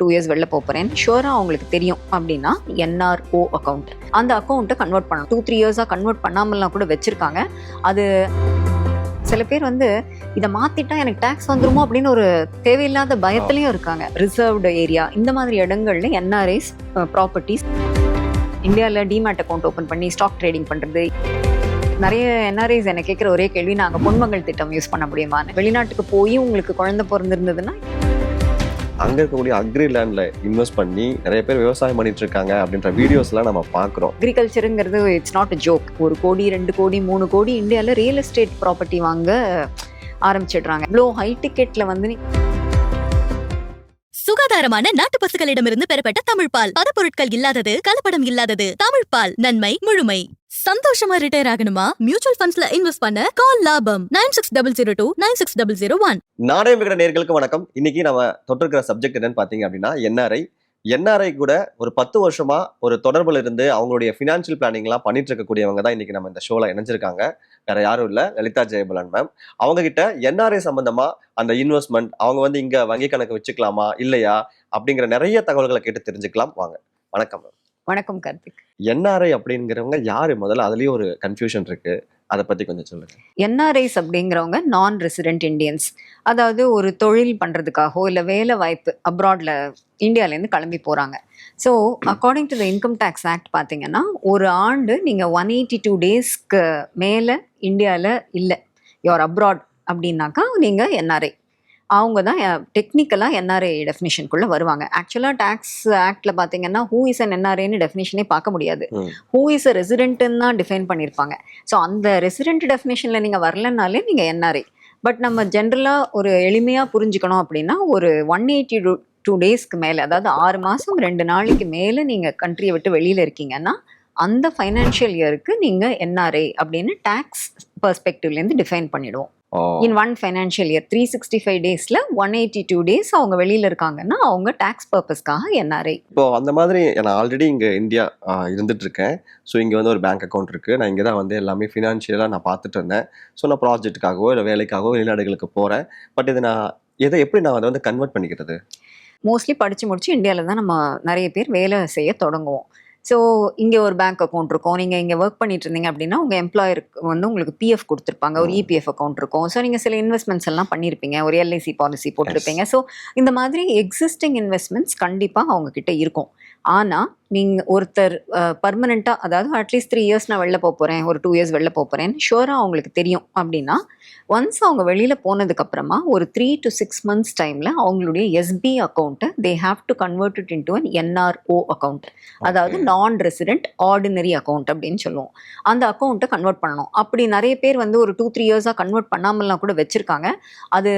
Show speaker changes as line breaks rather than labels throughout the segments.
Two years வெளில போகிறேன் ஷுவராக அவங்களுக்கு தெரியும் அப்படின்னா என்ஆர்ஓ அக்கௌண்ட் அந்த அக்கௌண்ட்டை கன்வெர்ட் பண்ணணும் டூ த்ரீ இயர்ஸாக கன்வெர்ட் பண்ணாமலாம் கூட வச்சுருக்காங்க. அது சில பேர் வந்து இதை மாத்திட்டா எனக்கு டேக்ஸ் வந்துருமோ அப்படின்னு ஒரு தேவையில்லாத பயத்துலயும் இருக்காங்க. ரிசர்வ்டு ஏரியா இந்த மாதிரி இடங்கள்ல என்ஆர்ஐஸ் ப்ராப்பர்ட்டிஸ் இந்தியாவில் டிமேட் அக்கௌண்ட் ஓப்பன் பண்ணி ஸ்டாக் ட்ரேடிங் பண்ணுறது நிறைய என்ஆர்ஐஸ் என்னை கேட்குற ஒரே கேள்வி நாங்கள் பொன்மகள் திட்டம் யூஸ் பண்ண முடியுமான்னு. வெளிநாட்டுக்கு போய் உங்களுக்கு குழந்தை பிறந்திருந்ததுன்னா
அங்க இருக்கக்கூடிய அக்ரி லேண்ட்ல இன்வெஸ்ட் பண்ணி நிறைய பேர் விவசாயம் பண்ணிட்டு இருக்காங்க அப்படின்ற வீடியோஸ்லாம் நம்ம பார்க்குறோம்.
அக்ரிகல்ச்சருங்கிறது இட்ஸ் நாட் அ ஜோக் ஒரு கோடி ரெண்டு கோடி மூணு கோடி இந்தியாவில் ரியல் எஸ்டேட் ப்ராப்பர்ட்டி வாங்க ஆரம்பிச்சிடுறாங்க. இவ்வளோ ஹை டிக்கெட்டில் வந்து நீ
சுகாதாரமான நாட்டு பசுக்களிடமிருந்து பெறப்பட்ட தமிழ் பால் பதப்பொருட்கள் இல்லாதது கலப்படம் இல்லாதது தமிழ் பால் நன்மை முழுமை. சந்தோஷமா ரிட்டையர் ஆகணுமா? மியூச்சுவல் ஃபண்ட்ஸ்ல இன்வெஸ்ட் பண்ண கால் லாபம். Nine six double zero two nine six double zero one
நாடே விகட நேர்களுக்கு வணக்கம். இன்னைக்கு நம்ம தொட்டிருக்கிற சப்ஜெக்ட் என்னன்னு பாத்தீங்க அப்படின்னா என்ஆர்ஐ என்ஆர்ஐ கூட ஒரு பத்து வருஷமா ஒரு தொடர்பில் இருந்து அவங்களுடைய ஃபினான்ஷியல் பிளானிங்லாம் பண்ணிட்டு இருக்கக்கூடியவங்க தான் இன்னைக்கு நம்ம இந்த ஷோல இணைஞ்சிருக்காங்க. வேற யாரும் இல்ல. லலிதா ஜெயபலன் மேம் அவங்க கிட்ட என்ஆர்ஐ சம்பந்தமா அந்த இன்வெஸ்ட்மெண்ட் அவங்க வந்து இங்க வங்கி கணக்கு வச்சுக்கலாமா இல்லையா அப்படிங்கிற நிறைய தகவல்களை கேட்டு தெரிஞ்சுக்கலாம். வாங்க. வணக்கம் மேம்
வணக்கம் கார்த்திக்.
என்ஆர்ஐ அப்படிங்கிறவங்க யாரு? முதல்ல அதுலயும் ஒரு கன்ஃபியூஷன் இருக்கு. அதை பத்தி கொஞ்சம் சொல்லுங்க.
என்ஆர்ஐஸ் அப்படிங்கிறவங்க நான் ரெசிடென்ட் இந்தியன்ஸ் அதாவது ஒரு தொழில் பண்ணுறதுக்காகவோ இல்லை வேலை வாய்ப்பு அப்ராடில் இந்தியாவிலேருந்து கிளம்பி போகிறாங்க so according to the income tax act பார்த்தீங்கன்னா ஒரு ஆண்டு நீங்கள் ஒன் எயிட்டி டூ டேஸ்க்கு மேலே இந்தியாவில் இல்லை. யோர் அப்ராட் அப்படின்னாக்கா நீங்கள் என்ஆர்ஐ அவங்க தான் டெக்னிக்கலாக என்ஆர்ஐ டெஃபினிஷனுக்குள்ளே வருவாங்க. ஆக்சுவலாக டேக்ஸ் ஆக்டில் பார்த்தீங்கன்னா ஹூ இஸ் அன் என்ஆர்ஐன்னு டெஃபினிஷனே பார்க்க முடியாது. ஹூ இஸ் அ ரெசிடென்ட்னு தான் டிஃபைன் பண்ணியிருப்பாங்க ஸோ அந்த ரெசிடென்ட் டெஃபினேஷனில் நீங்கள் வரலனாலே நீங்கள் என்ஆர்ஐ பட் நம்ம ஜென்ரலாக ஒரு எளிமையாக புரிஞ்சுக்கணும் அப்படின்னா ஒரு ஒன் எயிட்டி டூ டூ டேஸ்க்கு மேலே அதாவது ஆறு மாதம் ரெண்டு நாளைக்கு மேலே நீங்கள் கண்ட்ரியை விட்டு வெளியில் இருக்கீங்கன்னா அந்த ஃபைனான்ஷியல் இயருக்கு நீங்கள் என்ஆர்ஐ அப்படின்னு டேக்ஸ் பர்ஸ்பெக்டிவ்லேருந்து டிஃபைன் பண்ணிடுவோம்.
ஓ,
in one financial year three sixty five டேஸில் ஒன் எயிட்டி டூ டேஸ் அவங்க வெளியில் இருக்காங்கன்னா அவங்க டேக்ஸ் பர்பஸ்க்காக என்ஆர்ஐ
இப்போ அந்த மாதிரி நான் ஆல்ரெடி இங்க இந்தியா இருந்துட்டு இருக்கேன் ஸோ இங்க வந்து ஒரு பேங்க் அக்கௌண்ட் இருக்கு. நான் இங்க தான் வந்து எல்லாமே ஃபினான்ஷியலாக நான் பார்த்துட்டு இருந்தேன். ஸோ நான் ப்ராஜெக்ட்டுக்காகவோ இல்லை வேலைக்காகவோ வெளிநாடுகளுக்கு போறேன். பட் இது நான் எதை எப்படி நான் அதை வந்து கன்வெர்ட் பண்ணிக்கிறது?
மோஸ்ட்லி படித்து முடிச்சு இந்தியாவில் தான் நம்ம நிறைய பேர் வேலை செய்ய தொடங்குவோம். ஸோ இங்கே ஒரு பேங்க் அக்கௌண்ட் இருக்கும். நீங்கள் இங்கே ஒர்க் பண்ணிட்டு இருந்தீங்க அப்படின்னா உங்கள் எம்ப்ளாயருக்கு வந்து உங்களுக்கு பிஎஃப் கொடுத்துருப்பாங்க. ஒரு. இபிஎஃப் அக்கௌண்ட் இருக்கும். ஸோ நீங்கள் சில இன்வெஸ்ட்மெண்ட்ஸ் எல்லாம் பண்ணியிருப்பீங்க. ஒரு எல்ஐசி பாலிசி போட்டிருப்பீங்க. ஸோ இந்த மாதிரி எக்ஸிஸ்டிங் இன்வெஸ்ட்மெண்ட்ஸ் கண்டிப்பாக அவங்க கிட்ட இருக்கும். ஆனால் நீங்கள் ஒருத்தர் பர்மனெண்ட்டாக அதாவது அட்லீஸ்ட் த்ரீ இயர்ஸ் நான் வெளில போக போகிறேன் ஒரு டூ இயர்ஸ் வெளில போக போகிறேன் ஷுவராக அவங்களுக்கு தெரியும். அப்படின்னா ஒன்ஸ் அவங்க வெளியில் போனதுக்கப்புறமா ஒரு த்ரீ டு சிக்ஸ் மந்த்ஸ் டைமில் அவங்களுடைய எஸ்பி அக்கௌண்ட்டை they have to convert it into an NRO account அதாவது நான் ரெசிடென்ட் ஆர்டினரி அக்கௌண்ட் அப்படின்னு சொல்லுவோம். அந்த அக்கௌண்ட்டை கன்வெர்ட் பண்ணணும். அப்படி நிறைய பேர் வந்து ஒரு டூ த்ரீ இயர்ஸாக கன்வெர்ட் பண்ணாமலாம் கூட வச்சுருக்காங்க. அது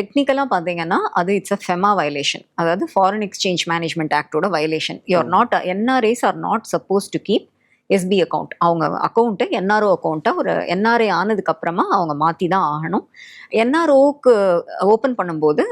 டெக்னிக்கலாக பார்த்தீங்கன்னா அது இட்ஸ் அ ஃபெமா வயலேஷன் அதாவது foreign exchange management ஆக்டோட violation you're not NRIs are not supposed to keep SB account அவங்க அக்கௌண்ட்டை என்ஆர்ஓ அக்கௌண்ட்டை ஒரு என்ஆர்ஐ ஆனதுக்கப்புறமா அவங்க மாற்றி தான் ஆகணும் என்ஆர்ஓக்கு ஓப்பன் பண்ணும்போது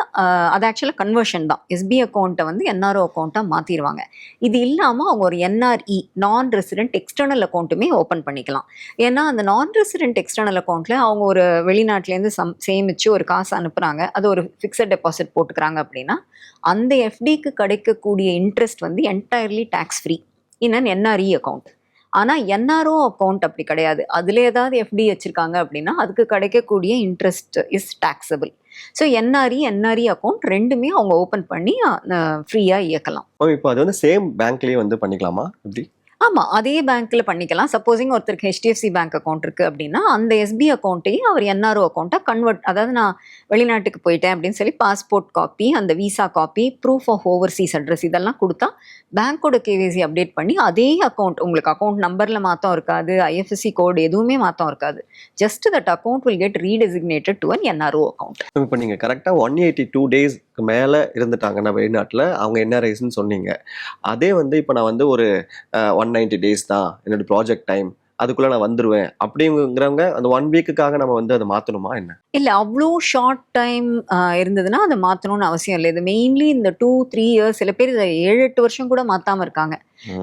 அது ஆக்சுவலாக கன்வர்ஷன் தான். எஸ்பி அக்கௌண்ட்டை வந்து என்ஆர்ஓ அக்கௌண்ட்டாக மாற்றிடுவாங்க இது இல்லாமல் அவங்க ஒரு என்ஆர்இ நான் ரெசிடென்ட் எக்ஸ்டர்னல் அக்கௌண்ட்டுமே ஓப்பன் பண்ணிக்கலாம். ஏன்னா அந்த நான் ரெசிடென்ட் எக்ஸ்டர்னல் அக்கௌண்ட்டில் அவங்க ஒரு வெளிநாட்டிலேருந்து சம் சேமித்து ஒரு காசு அனுப்புகிறாங்க அது ஒரு ஃபிக்ஸட் டெபாசிட் போட்டுக்கிறாங்க அப்படின்னா அந்த எஃப்டிக்கு கிடைக்கக்கூடிய இன்ட்ரெஸ்ட் வந்து entirely tax free in an NRE account ஆனால் என்ஆர்ஓ அக்கௌண்ட் அப்படி கிடையாது. அதில் ஏதாவது எஃப்டி வச்சுருக்காங்க அப்படின்னா அதுக்கு கிடைக்கக்கூடிய interest is taxable. So NRE NRE account ரெண்டுமே அவங்க ஓப்பன் பண்ணி ஃப்ரீயாக இயக்கலாம்.
இப்போ அது வந்து சேம் பேங்க்லேயே வந்து பண்ணிக்கலாமா? இப்படி
ஆமாம் அதே பேங்க்கில் பண்ணிக்கலாம். சப்போஸிங் ஒருத்தருக்கு ஹெச்டிஎஃப்சி பேங்க் அக்கௌண்ட் இருக்குது அப்படின்னா அந்த எஸ்பி அக்கௌண்ட்டையும் அவர் என்ஆர்ஓ அக்கௌண்ட்டாக கன்வெர்ட் அதாவது நான் வெளிநாட்டுக்கு போயிட்டேன் அப்படின்னு சொல்லி பாஸ்போர்ட் காப்பி அந்த visa copy proof of overseas address இதெல்லாம் கொடுத்தா பேங்க்கோட கேவிசி அப்டேட் பண்ணி அதே அக்கௌண்ட் உங்களுக்கு அக்கௌண்ட் நம்பரில் மாற்றம் இருக்காது ஐஎஃப்எஸ்சி கோடு எதுவுமே மாற்றம் இருக்காது. Just that account will get redesignated to an NRO account
இப்போ நீங்கள் கரெக்டாக ஒன் எயிட்டி டூ டேஸ் டேஸ்க்கு மேலே இருந்துட்டாங்கன்னா வெளிநாட்டில். அவங்க என்ன ரைஸ்ன்னு சொன்னீங்க. அதே வந்து இப்போ நான் வந்து ஒரு ஒன் நைன்டி டேஸ் தான் என்னோடய ப்ராஜெக்ட் டைம் அதுக்குள்ள நான் வந்துருவேன். அப்படிங்கிறவங்க அந்த ஒன் வீக்குக்காக நம்ம வந்து அதை மாத்தணுமா என்ன?
இல்லை அவ்வளோ ஷார்ட் டைம் இருந்ததுன்னா அதை மாற்றணும்னு அவசியம் இல்லை. இது மெயின்லி இந்த டூ த்ரீ இயர்ஸ் சில பேர் இதை ஏழு எட்டு வருஷம் கூட மாற்றாமல் இருக்காங்க.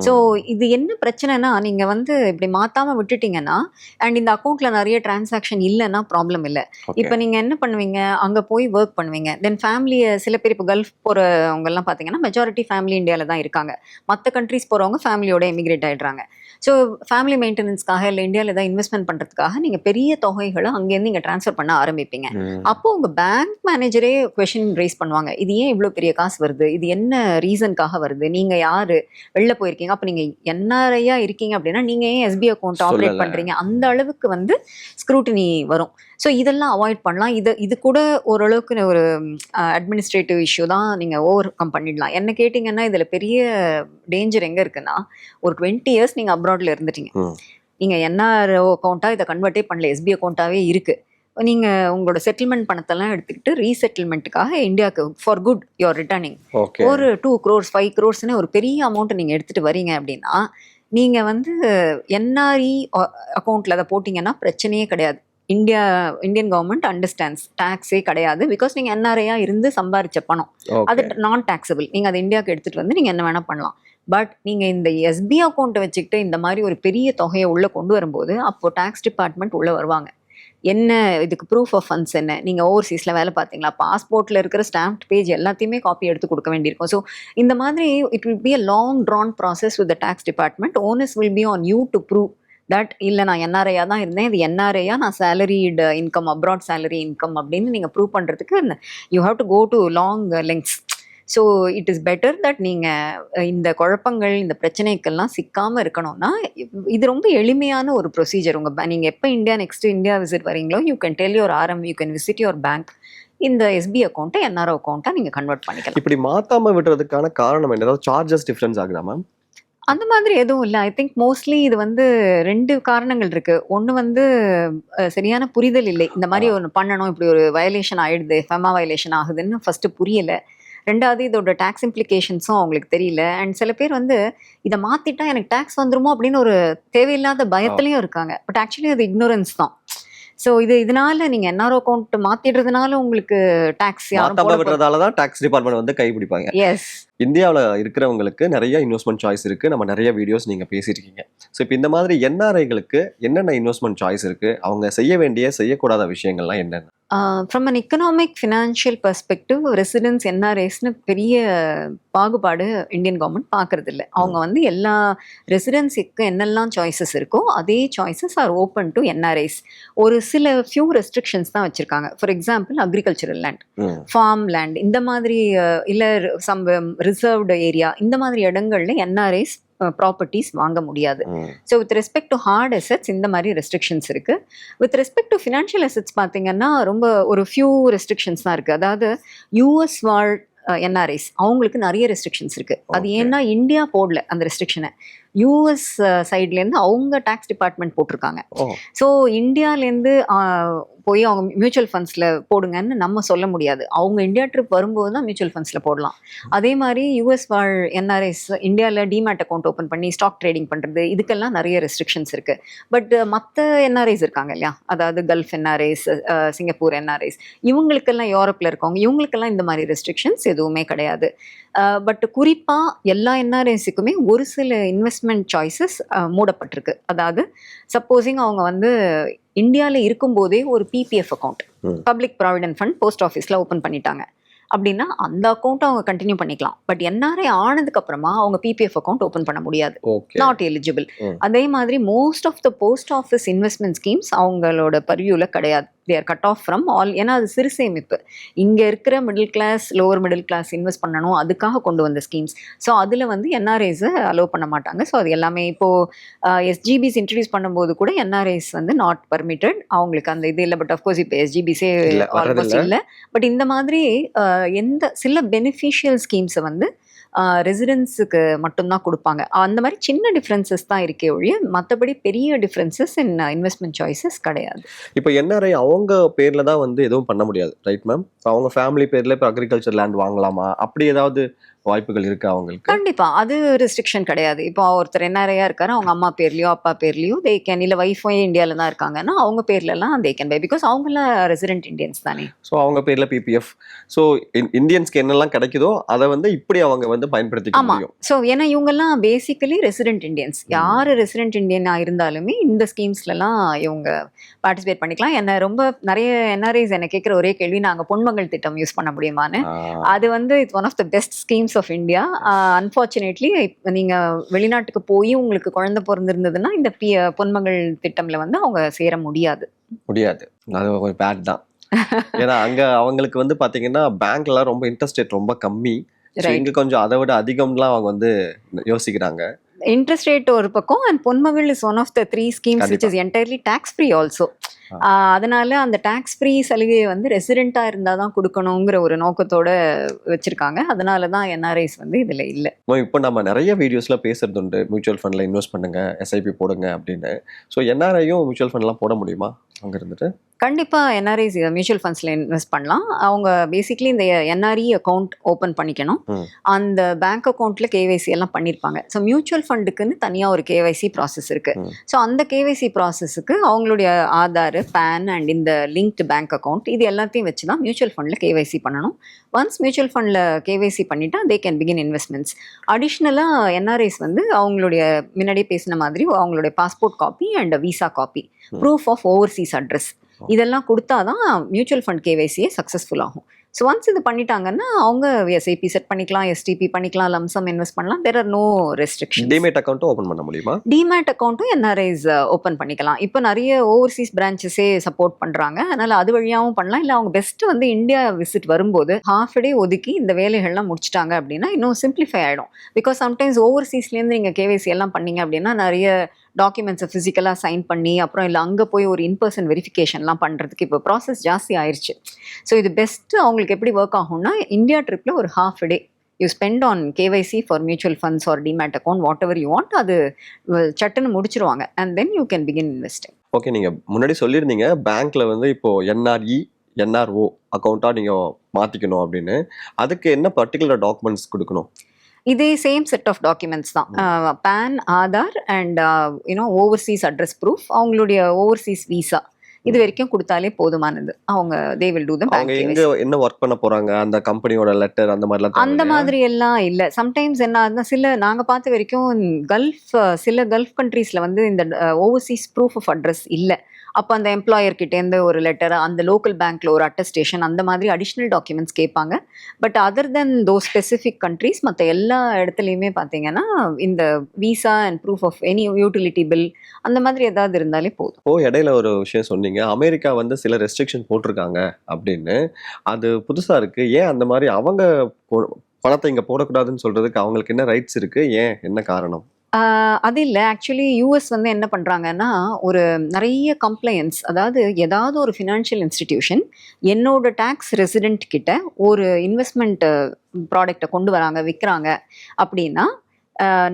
ஸோ இது என்ன பிரச்சனைனா நீங்க வந்து இப்படி மாத்தாம விட்டுட்டீங்கன்னா அண்ட் இந்த அக்கௌண்ட்ல நிறைய டிரான்சாக்ஷன் இல்லைன்னா ப்ராப்ளம் இல்லை. இப்போ நீங்க என்ன பண்ணுவீங்க? அங்க போய் ஒர்க் பண்ணுவீங்க. தென் ஃபேமிலியை சில பேர் இப்போ கல்ஃப் போறவங்க எல்லாம் பாத்தீங்கன்னா மெஜாரிட்டி ஃபேமிலி இந்தியால தான் இருக்காங்க. மற்ற கண்ட்ரிஸ் போறவங்க ஃபேமிலியோட இமிகிரேட் ஆயிடுறாங்க. ஸோ ஃபேமிலி மெயின்டெனன்ஸ்க்காக இல்லை இந்தியாவில் ஏதாவது இன்வெஸ்ட்மெண்ட் பண்றதுக்காக நீங்க பெரிய தொகைகளை அங்கேருந்து இங்க ட்ரான்ஸ்ஃபர் பண்ண ஆரம்பிப்பீங்க. அப்போ உங்க பேங்க் மேனேஜரே கொஷின் ரைஸ் பண்ணுவாங்க. இது ஏன் இவ்வளோ பெரிய காசு வருது? இது என்ன ரீசனுக்காக வருது? நீங்க யாரு? வெளில போயிருக்கீங்க. அப்போ நீங்க என்ஆர்ஐயா இருக்கீங்க அப்படின்னா நீங்க ஏன் எஸ்பி அக்கௌண்ட் ஆப்ரேட். பண்றீங்க? அந்த அளவுக்கு வந்து ஸ்க்ரூட்டினி வரும். ஸோ இதெல்லாம் அவாய்ட் பண்ணலாம். இது இது கூட ஓரளவுக்கு ஒரு அட்மினிஸ்ட்ரேட்டிவ் இஷ்யூ தான் நீங்க ஓவர் கம் பண்ணிடலாம். என்ன கேட்டிங்கன்னா இதுல பெரிய டேஞ்சர் எங்க இருக்குன்னா ஒரு டுவெண்ட்டி இயர்ஸ் நீங்க அப்ராட்ல இருந்துட்டீங்க.
ம்.
நீங்க என்ஆர்ஓ அக்கௌண்ட்டா இதை கன்வெர்ட்டே பண்ணல. எஸ்பி அக்கௌண்ட்டாவே இருக்கு. நீங்க உங்களோட செட்டில்மெண்ட் பணத்தெல்லாம் எடுத்துக்கிட்டு ரீசெட்டில்மெண்ட்டுக்காக இந்தியாவுக்கு ஃபார் குட் யுவர் ரிட்டர்னிங் ஒரு டூ க்ரோர்ஸ் ஃபைவ் க்ரோர்ஸ்னு ஒரு பெரிய அமௌண்ட் நீங்க எடுத்துட்டு வரீங்க அப்படின்னா நீங்க வந்து என்ஆர்இ அக்கௌண்ட்ல அதை போட்டீங்கன்னா பிரச்சனையே கிடையாது. இந்தியா இந்தியன் கவர்மெண்ட் அண்டர்ஸ்டாண்ட்ஸ் டேக்ஸே கிடையாது. பிகாஸ் நீங்க என்ஆர்ஐயா இருந்து சம்பாரிச்ச பணம். அது நான் டாக்ஸபிள் நீங்க அதை இந்தியாவுக்கு எடுத்துட்டு வந்து நீங்க என்ன வேணா பண்ணலாம். பட் நீங்க இந்த எஸ்பி அக்கௌண்ட்டை வச்சுக்கிட்டு இந்த மாதிரி ஒரு பெரிய தொகையை உள்ள கொண்டு வரும்போது அப்போ டாக்ஸ் டிபார்ட்மெண்ட் உள்ள வருவாங்க. என்ன இதுக்கு ப்ரூஃப் ஆஃப் ஃபண்ட்ஸ் என்ன? நீங்க ஓவர்சீஸ்ல வேலை பார்த்தீங்களா? பாஸ்போர்ட்ல இருக்கிற ஸ்டாம்ப் பேஜ் எல்லாத்தையுமே காப்பி எடுத்து கொடுக்க வேண்டியிருக்கும். ஸோ இந்த மாதிரி it will be a long drawn process with the tax department onus will be on you to prove that இல்லை நான் என்ஆர்ஐயா தான் இருந்தேன். இது என்ஆர்ஐயா நான் salaried income abroad salary income அப்படின்னு நீங்கள் ப்ரூவ் பண்ணுறதுக்கு you have to go to long lengths so it is better that நீங்கள் இந்த குழப்பங்கள் இந்த பிரச்சனைக்கெல்லாம் சிக்காமல் இருக்கணும்னா இது ரொம்ப எளிமையான ஒரு ப்ரொசீஜர் உங்கள் நீங்கள் எப்போ India next India visit வரீங்களோ you can tell your RM you can visit your bank இந்த எஸ்பி அக்கௌண்ட்டை என்ஆர்ஓ அக்கௌண்ட்டாக நீங்கள் கன்வெர்ட் பண்ணிக்கலாம்.
இப்படி மாற்றாமல் விடுறதுக்கான காரணம் என்ன? ஏதாவது சார்ஜஸ் டிஃப்ரென்ஸ் ஆகுதா மேம்
அந்த மாதிரி எதுவும் இல்லை. ஐ திங்க் மோஸ்ட்லி இது வந்து ரெண்டு காரணங்கள் இருக்கு. ஒன்று வந்து சரியான புரிதல் இல்லை. இந்த மாதிரி ஒன்று பண்ணணும் இப்படி ஒரு வயலேஷன் ஆயிடுது ஃபெமா வயலேஷன் ஆகுதுன்னு ஃபர்ஸ்ட் புரியல. ரெண்டாவது இதோட டேக்ஸ் இம்ப்ளிகேஷன்ஸும் அவங்களுக்கு தெரியல. அண்ட் சில பேர் வந்து இதை மாத்திட்டா எனக்கு டேக்ஸ் வந்துருமோ அப்படின்னு ஒரு தேவையில்லாத பயத்துலயும் இருக்காங்க. பட் ஆக்சுவலி அது இக்னோரன்ஸ் தான். ஸோ இது இதனால நீங்க என்ஆர்ஓ அக்கௌண்ட் மாத்திடுறதுனால உங்களுக்கு டேக்ஸ்
தான் டாக்ஸ் டிபார்ட்மெண்ட் வந்து கைப்பிடிப்பாங்க.
எஸ்
இந்தியாவில் இருக்கிறவங்களுக்கு நிறைய இன்வெஸ்ட்மெண்ட் சாய்ஸ் இருக்கு. நம்ம நிறைய வீடியோஸ் நீங்க பேசியிருக்கீங்க. ஸோ இப்போ இந்த மாதிரி என்ஆர்ஐகளுக்கு என்னென்ன இன்வெஸ்ட்மெண்ட் சாய்ஸ் இருக்கு? அவங்க செய்ய வேண்டிய செய்யக்கூடாத விஷயங்கள்லாம் என்னென்ன?
From an economic financial perspective residence என்ஆர்எஸ்னு பெரிய பாகுபாடு இந்தியன் கவர்மெண்ட் பார்க்கறது இல்ல அவங்க வந்து எல்லா ரெசிடென்ஸுக்கு என்னெல்லாம் சாய்ஸஸ் இருக்கோ அதே choices are open to NRIs ஒரு சில ஃபியூ ரெஸ்ட்ரிக்ஷன்ஸ் தான் வச்சிருக்காங்க. For example agricultural land. Farm land இந்த மாதிரி இல்ல சம் ரிசர்வ்டு ஏரியா இந்த மாதிரி இடங்கள்ல என்ஆர்ஐஸ் ப்ராப்பர்ட்டிஸ் வாங்க முடியாது. So with respect to hard assets இந்த மாதிரி ரெஸ்ட்ரிக்ஷன்ஸ் இருக்கு. With respect to financial assets பார்த்தீங்கன்னா ரொம்ப ஒரு ஃபியூ ரெஸ்ட்ரிக்ஷன்ஸ் தான் இருக்கு. அதாவது யூஎஸ் வாழ் என்ஆர்ஐஸ் அவங்களுக்கு நிறைய ரெஸ்ட்ரிக்ஷன்ஸ் இருக்கு. அது. ஏன்னா இந்தியா போடல அந்த ரெஸ்ட்ரிக்ஷனை யூஎஸ் சைட்லேருந்து அவங்க டேக்ஸ் டிபார்ட்மெண்ட் போட்டிருக்காங்க. ஸோ இந்தியாலேருந்து போய் அவங்க மியூச்சுவல் ஃபண்ட்ஸில் போடுங்கன்னு நம்ம சொல்ல முடியாது. அவங்க இந்தியா ட்ரிப் வரும்போது தான் மியூச்சுவல் ஃபண்ட்ஸில் போடலாம். அதே மாதிரி யூஎஸ் வாழ் என்ஆர்ஐஸ் இந்தியாவில் டிமேட் அக்கௌண்ட் ஓப்பன் பண்ணி ஸ்டாக் ட்ரேடிங் பண்ணுறது இதுக்கெல்லாம் நிறைய ரெஸ்ட்ரிக்ஷன்ஸ் இருக்குது பட் மற்ற என்ஆர்ஐஸ் இருக்காங்க இல்லையா? அதாவது கல்ஃப் என்ஆர்ஐஸ் சிங்கப்பூர் என்ஆர்ஐஸ் இவங்களுக்கெல்லாம் யூரோப்பில் இருக்கவங்க இவங்களுக்கெல்லாம் இந்த மாதிரி ரெஸ்ட்ரிக்ஷன்ஸ் எதுவுமே கிடையாது. பட் குறிப்பாக எல்லா என்ஆர்ஐஸுக்குமே ஒரு சில இன்வெஸ்ட்மெண்ட் சாய்ஸஸ் மூடப்பட்டிருக்கு. அதாவது சப்போஸிங் அவங்க வந்து இந்தியாவில் இருக்கும்போதே ஒரு PPF account. Public provident fund post ஆஃபீஸில் ஓப்பன் பண்ணிட்டாங்க. அப்படின்னா அந்த அக்கௌண்ட்டை அவங்க கண்டினியூ பண்ணிக்கலாம். பட் என்ஆர்ஐ ஆனதுக்கு அப்புறமா அவங்க பிபிஎஃப் அக்கௌண்ட் ஓப்பன் பண்ண முடியாது. Not eligible. அதே மாதிரி most of the post office investment schemes அவங்களோட பர்வியூவில் கிடையாது. They're cut off from all ஏன்னா அது சிறு சேமிப்பு இங்கே இருக்கிற middle class lower middle class invest பண்ணணும் அதுக்காக கொண்டு வந்த ஸ்கீம்ஸ் ஸோ அதில் வந்து என்ஆர்ஐஸை அலோவ் பண்ண மாட்டாங்க. ஸோ அது எல்லாமே இப்போது எஸ்ஜிபிஸ் இன்ட்ரடியூஸ் பண்ணும்போது கூட என்ஆர்ஐஸ் வந்து நாட் பர்மிட்டட் அவங்களுக்கு அந்த இது இல்லை பட் அஃப்கோர்ஸ் இப்போ எஸ்ஜிபிஸே ஆல்மோஸ்ட். இல்லை பட் இந்த மாதிரி எந்த சில பெனிஃபிஷியல் ஸ்கீம்ஸை வந்து ரெசிடென்ஸுக்கு மட்டும்தான் கொடுப்பாங்க. அந்த மாதிரி சின்ன டிஃப்ரென்சஸ் தான் இருக்கே ஒழிய மற்றபடி பெரிய டிஃப்ரென்சஸ் இன் இன்வெஸ்ட்மெண்ட் சாய்ஸஸ் கிடையாது.
இப்போ என்ஆர்ஐ அவங்க பேரில் தான் வந்து எதுவும் பண்ண முடியாது ரைட் மேம் அவங்க ஃபேமிலி பேரில் இப்போ அக்ரிகல்ச்சர் லேண்ட் வாங்கலாமா? அப்படி ஏதாவது வாய்ப்புகள் இருக்கா அவங்களுக்கு?
கண்டிப்பா. அது ரெஸ்ட்ரிக்ஷன் கிடையாது. இப்போ ஒருத்தர் என்ஆர்ஐயா இருக்காரு அவங்க அம்மா பேர்லயோ அப்பா பேர்லயோ தே கேன் இல்ல ஒய்ஃபும் இந்தியால தான் இருக்காங்கன்னா அவங்க பேர்ல எல்லாம் தே கேன் பை பிகாஸ் அவங்களாம் ரெசிடென்ட் இந்தியன்ஸ் தானே.
ஸோ அவங்க பேர்ல பிபிஎஃப் ஸோ இந்தியன்ஸ்க்கு என்னெல்லாம் கிடைக்குதோ அதை வந்து இப்படி அவங்க வந்து பயன்படுத்திக்க
ஆமா. ஸோ ஏன்னா இவங்கெல்லாம் பேசிக்கலி ரெசிடென்ட் இந்தியன்ஸ். யார் ரெசிடென்ட் இந்தியனா இருந்தாலுமே இந்த ஸ்கீம்ஸ்லலாம் இவங்க பார்ட்டிசிபேட் பண்ணிக்கலாம். என்ன ரொம்ப நிறைய என்ஆர்ஐஸ் என்ன கேட்குற ஒரே கேள்வி நாங்கள் பொன்மகள் திட்டம் யூஸ் பண்ண முடியுமான்னு. அது வந்து it's one of the best schemes of India unfortunately நீங்கள் வெளிநாட்டுக்கு போய் உங்களுக்கு குழந்தை பிறந்திருந்ததுன்னா இந்த பி பொன்மகள் திட்டம்ல வந்து அவங்க சேர முடியாது.
முடியாது. அது ஒரு பேட் தான். ஏன்னா அங்க அவங்களுக்கு வந்து பாத்தீங்கன்னா பேங்க்ல ரொம்ப இன்ட்ரெஸ்ட் ரேட் ரொம்ப கம்மி. இங்க கொஞ்சம் அதை விட அதிகம்லாம் அவங்க வந்து யோசிக்கிறாங்க.
இன்ட்ரெஸ்ட் ரேட் ஒரு பக்கம் and Ponmagal is one of the three schemes which is entirely tax free also. அதனால அந்த டேக்ஸ் ஃப்ரீ சலுகையை வந்து ரெசிடென்ட்டாக இருந்தால் தான் கொடுக்கணுங்கிற ஒரு நோக்கத்தோட வச்சிருக்காங்க. அதனால தான் என்ஆர்ஐஸ் வந்து இதில் இல்லை.
இப்போ நம்ம நிறைய வீடியோஸ்ல பேசுறது உண்டு. மியூச்சுவல் ஃபண்ட்ல இன்வெஸ்ட் பண்ணுங்க எஸ்ஐபி போடுங்க அப்படின்னு. ஸோ என்ஆர்ஐயும் மியூச்சுவல் ஃபண்ட்லாம் போட முடியுமா? அங்க இருந்துட்டு?
கண்டிப்பாக என்ஆர்ஐஸ் மியூச்சுவல் ஃபண்ட்ஸில் இன்வெஸ்ட் பண்ணலாம். அவங்க பேசிக்லி இந்த என்ஆர்இ அக்கௌண்ட் ஓப்பன் பண்ணிக்கணும். அந்த பேங்க் அக்கௌண்ட்டில் கேவைசி எல்லாம் பண்ணியிருப்பாங்க ஸோ மியூச்சுவல் ஃபண்டுக்குன்னு தனியாக ஒரு கேவைசி ப்ராசஸ் இருக்குது. ஸோ அந்த கேவைசி ப்ராசஸுக்கு அவங்களுடைய ஆதார் பேன் அண்ட் இந்த லிங்க்டு பேங்க் அக்கௌண்ட் இது எல்லாத்தையும் வச்சு தான் மியூச்சுவல் ஃபண்டில் கேவைசி பண்ணணும். ஒன்ஸ் மியூச்சுவல் ஃபண்டில் கேவைசி பண்ணிட்டா தே கேன் பிகின் இன்வெஸ்ட்மெண்ட்ஸ் அடிஷ்னலாக என்ஆர்ஐஸ் வந்து அவங்களுடைய முன்னாடியே பேசின மாதிரி அவங்களுடைய passport copy and visa copy. Proof of overseas address இதெல்லாம் கொடுத்தா தான் மியூச்சுவல் ஃபண்ட் கேவைசியே சக்ஸஸ்ஃபுல் ஆகும். ஸோ ஒன்ஸ் இது பண்ணிட்டாங்கன்னா அவங்க எஸ்ஐபி செட் பண்ணிக்கலாம் எஸ்டிபி பண்ணிக்கலாம் லம்சம் இன்வெஸ்ட் பண்ணலாம். There are no restriction
demat அக்கௌண்ட்டும் open பண்ண முடியுமா?
டிமேட் அக்கௌண்ட்டும் என்ஆர்ஐஸ் ஓப்பன் பண்ணிக்கலாம். இப்போ நிறைய ஓவர்சீஸ் பிரான்ச்சஸே சப்போர்ட் பண்ணுறாங்க அதனால் அது வழியாகவும் பண்ணலாம். இல்லை அவங்க பெஸ்ட் வந்து இந்தியா விசிட் வரும்போது ஹாஃப் டே ஒதுக்கி இந்த வேலைகள்லாம் முடிச்சிட்டாங்க அப்படின்னா இன்னும் சிம்பிளிஃபை ஆகிடும் பிகாஸ் சம்டைம்ஸ் ஓவர்சீஸ்லேருந்து நீங்கள் கேவைசி எல்லாம் பண்ணீங்க அப்படின்னா நிறைய டாக்குமெண்ட்ஸை ஃபிசிக்கலாக சைன் பண்ணி அப்புறம் இல்லை அங்கே போய் ஒரு இன்பர்சன் வெரிஃபிகேஷன்லாம் பண்ணுறதுக்கு இப்போ ப்ராசஸ் ஜாஸ்தி ஆயிடுச்சு ஸோ இது பெஸ்ட்டு அவங்களுக்கு எப்படி ஒர்க் ஆகும்னா இந்தியா ட்ரிப்பில் ஒரு half day you spend on KYC for mutual funds or demat account whatever you want அது சட்டுன்னு முடிச்சிருவாங்க. And then you can begin investing
okay நீங்கள் முன்னாடி சொல்லியிருந்தீங்க பேங்க்கில் வந்து இப்போ என்ஆர்இ என்ஆர்ஓ அக்கௌண்ட்டாக நீங்கள் மாற்றிக்கணும் அப்படின்னு. அதுக்கு என்ன பர்டிகுலர் டாக்குமெண்ட்ஸ் கொடுக்கணும்?
இதே சேம் செட் ஆஃப் டாக்குமெண்ட்ஸ் தான். PAN Aadhaar and you know overseas address proof அவங்களுடைய ஓவர்சீஸ் விசா இது வரைக்கும் கொடுத்தாலே போதுமானது. அவங்க தே வில் டூ த
அவங்க எங்க என்ன ஒர்க் பண்ண போறாங்க? அந்த கம்பெனியோட லெட்டர் அந்த மாதிரிலாம்
அந்த? மாதிரி எல்லாம் இல்லை. சம்டைம்ஸ் என்ன ஆகுதுன்னா சில நாங்கள் பார்த்த வரைக்கும் கல்ஃப் சில கல்ஃப் கண்ட்ரீஸில் வந்து இந்த ஓவர்சீஸ் ப்ரூஃப் ஆஃப் அட்ரஸ் இல்லை. அப்போ அந்த எம்ப்ளாயர்கிட்டேருந்து ஒரு லெட்டர் அந்த லோக்கல் பேங்க்கில் ஒரு அட்டஸ்டேஷன் அந்த மாதிரி அடிஷ்னல் டாக்குமெண்ட்ஸ் கேட்பாங்க. But other than those specific countries மற்ற எல்லா இடத்துலையுமே பார்த்தீங்கன்னா இந்த visa and proof of any utility bill அந்த மாதிரி ஏதாவது இருந்தாலே போதும்.
ஓ இடையில ஒரு விஷயம் சொன்னீங்க. அமெரிக்கா வந்து சில ரெஸ்ட்ரிக்ஷன் போட்டிருக்காங்க அப்படின்னு. அது புதுசாக இருக்குது ஏன் அந்த மாதிரி அவங்க போ- பணத்தை இங்கே போடக்கூடாதுன்னு சொல்றதுக்கு அவங்களுக்கு என்ன ரைட்ஸ் இருக்கு? ஏன்? என்ன காரணம்?
அது இல்லை. ஆக்சுவலி யூஎஸ் வந்து என்ன பண்ணுறாங்கன்னா ஒரு நிறைய கம்ப்ளைண்ட்ஸ் அதாவது ஏதாவது ஒரு ஃபினான்ஷியல் இன்ஸ்டிடியூஷன் என்னோட டேக்ஸ் ரெசிடென்ட் கிட்ட ஒரு இன்வெஸ்ட்மெண்ட் ப்ராடக்டை கொண்டு வராங்க விற்கிறாங்க அப்படின்னா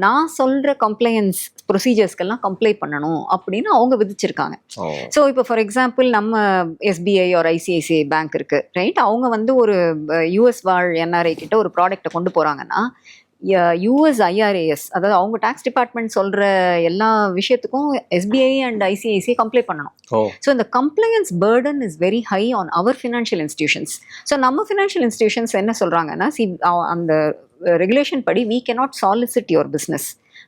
நான் சொல்கிற கம்ப்ளையன்ஸ் ப்ரொசீஜர்ஸ்க்கெல்லாம் கம்ப்ளை பண்ணணும் அப்படின்னு அவங்க விதிச்சிருக்காங்க. ஸோ இப்போ ஃபார் எக்ஸாம்பிள் நம்ம எஸ்பிஐ ஒரு ஐசிஐசிஐ பேங்க் இருக்கு ரைட் அவங்க வந்து ஒரு யூஎஸ் வாழ் என்ஆர்ஐ கிட்ட ஒரு ப்ராடக்ட்டை கொண்டு போறாங்கன்னா யூஎஸ் ஐஆர்ஏஎஸ் அதாவது அவங்க டாக்ஸ் டிபார்ட்மெண்ட் சொல்ற எல்லா விஷயத்துக்கும் எஸ்பிஐ அண்ட் ஐசிஐசிஐ கம்ப்ளை பண்ணணும். ஸோ இந்த compliance burden is very high on our financial institutions so நம்ம ஃபினான்ஷியல் இன்ஸ்டிடியூஷன்ஸ் என்ன சொல்கிறாங்கன்னா சி அந்த ரெகுலேஷன் படி we cannot solicit your business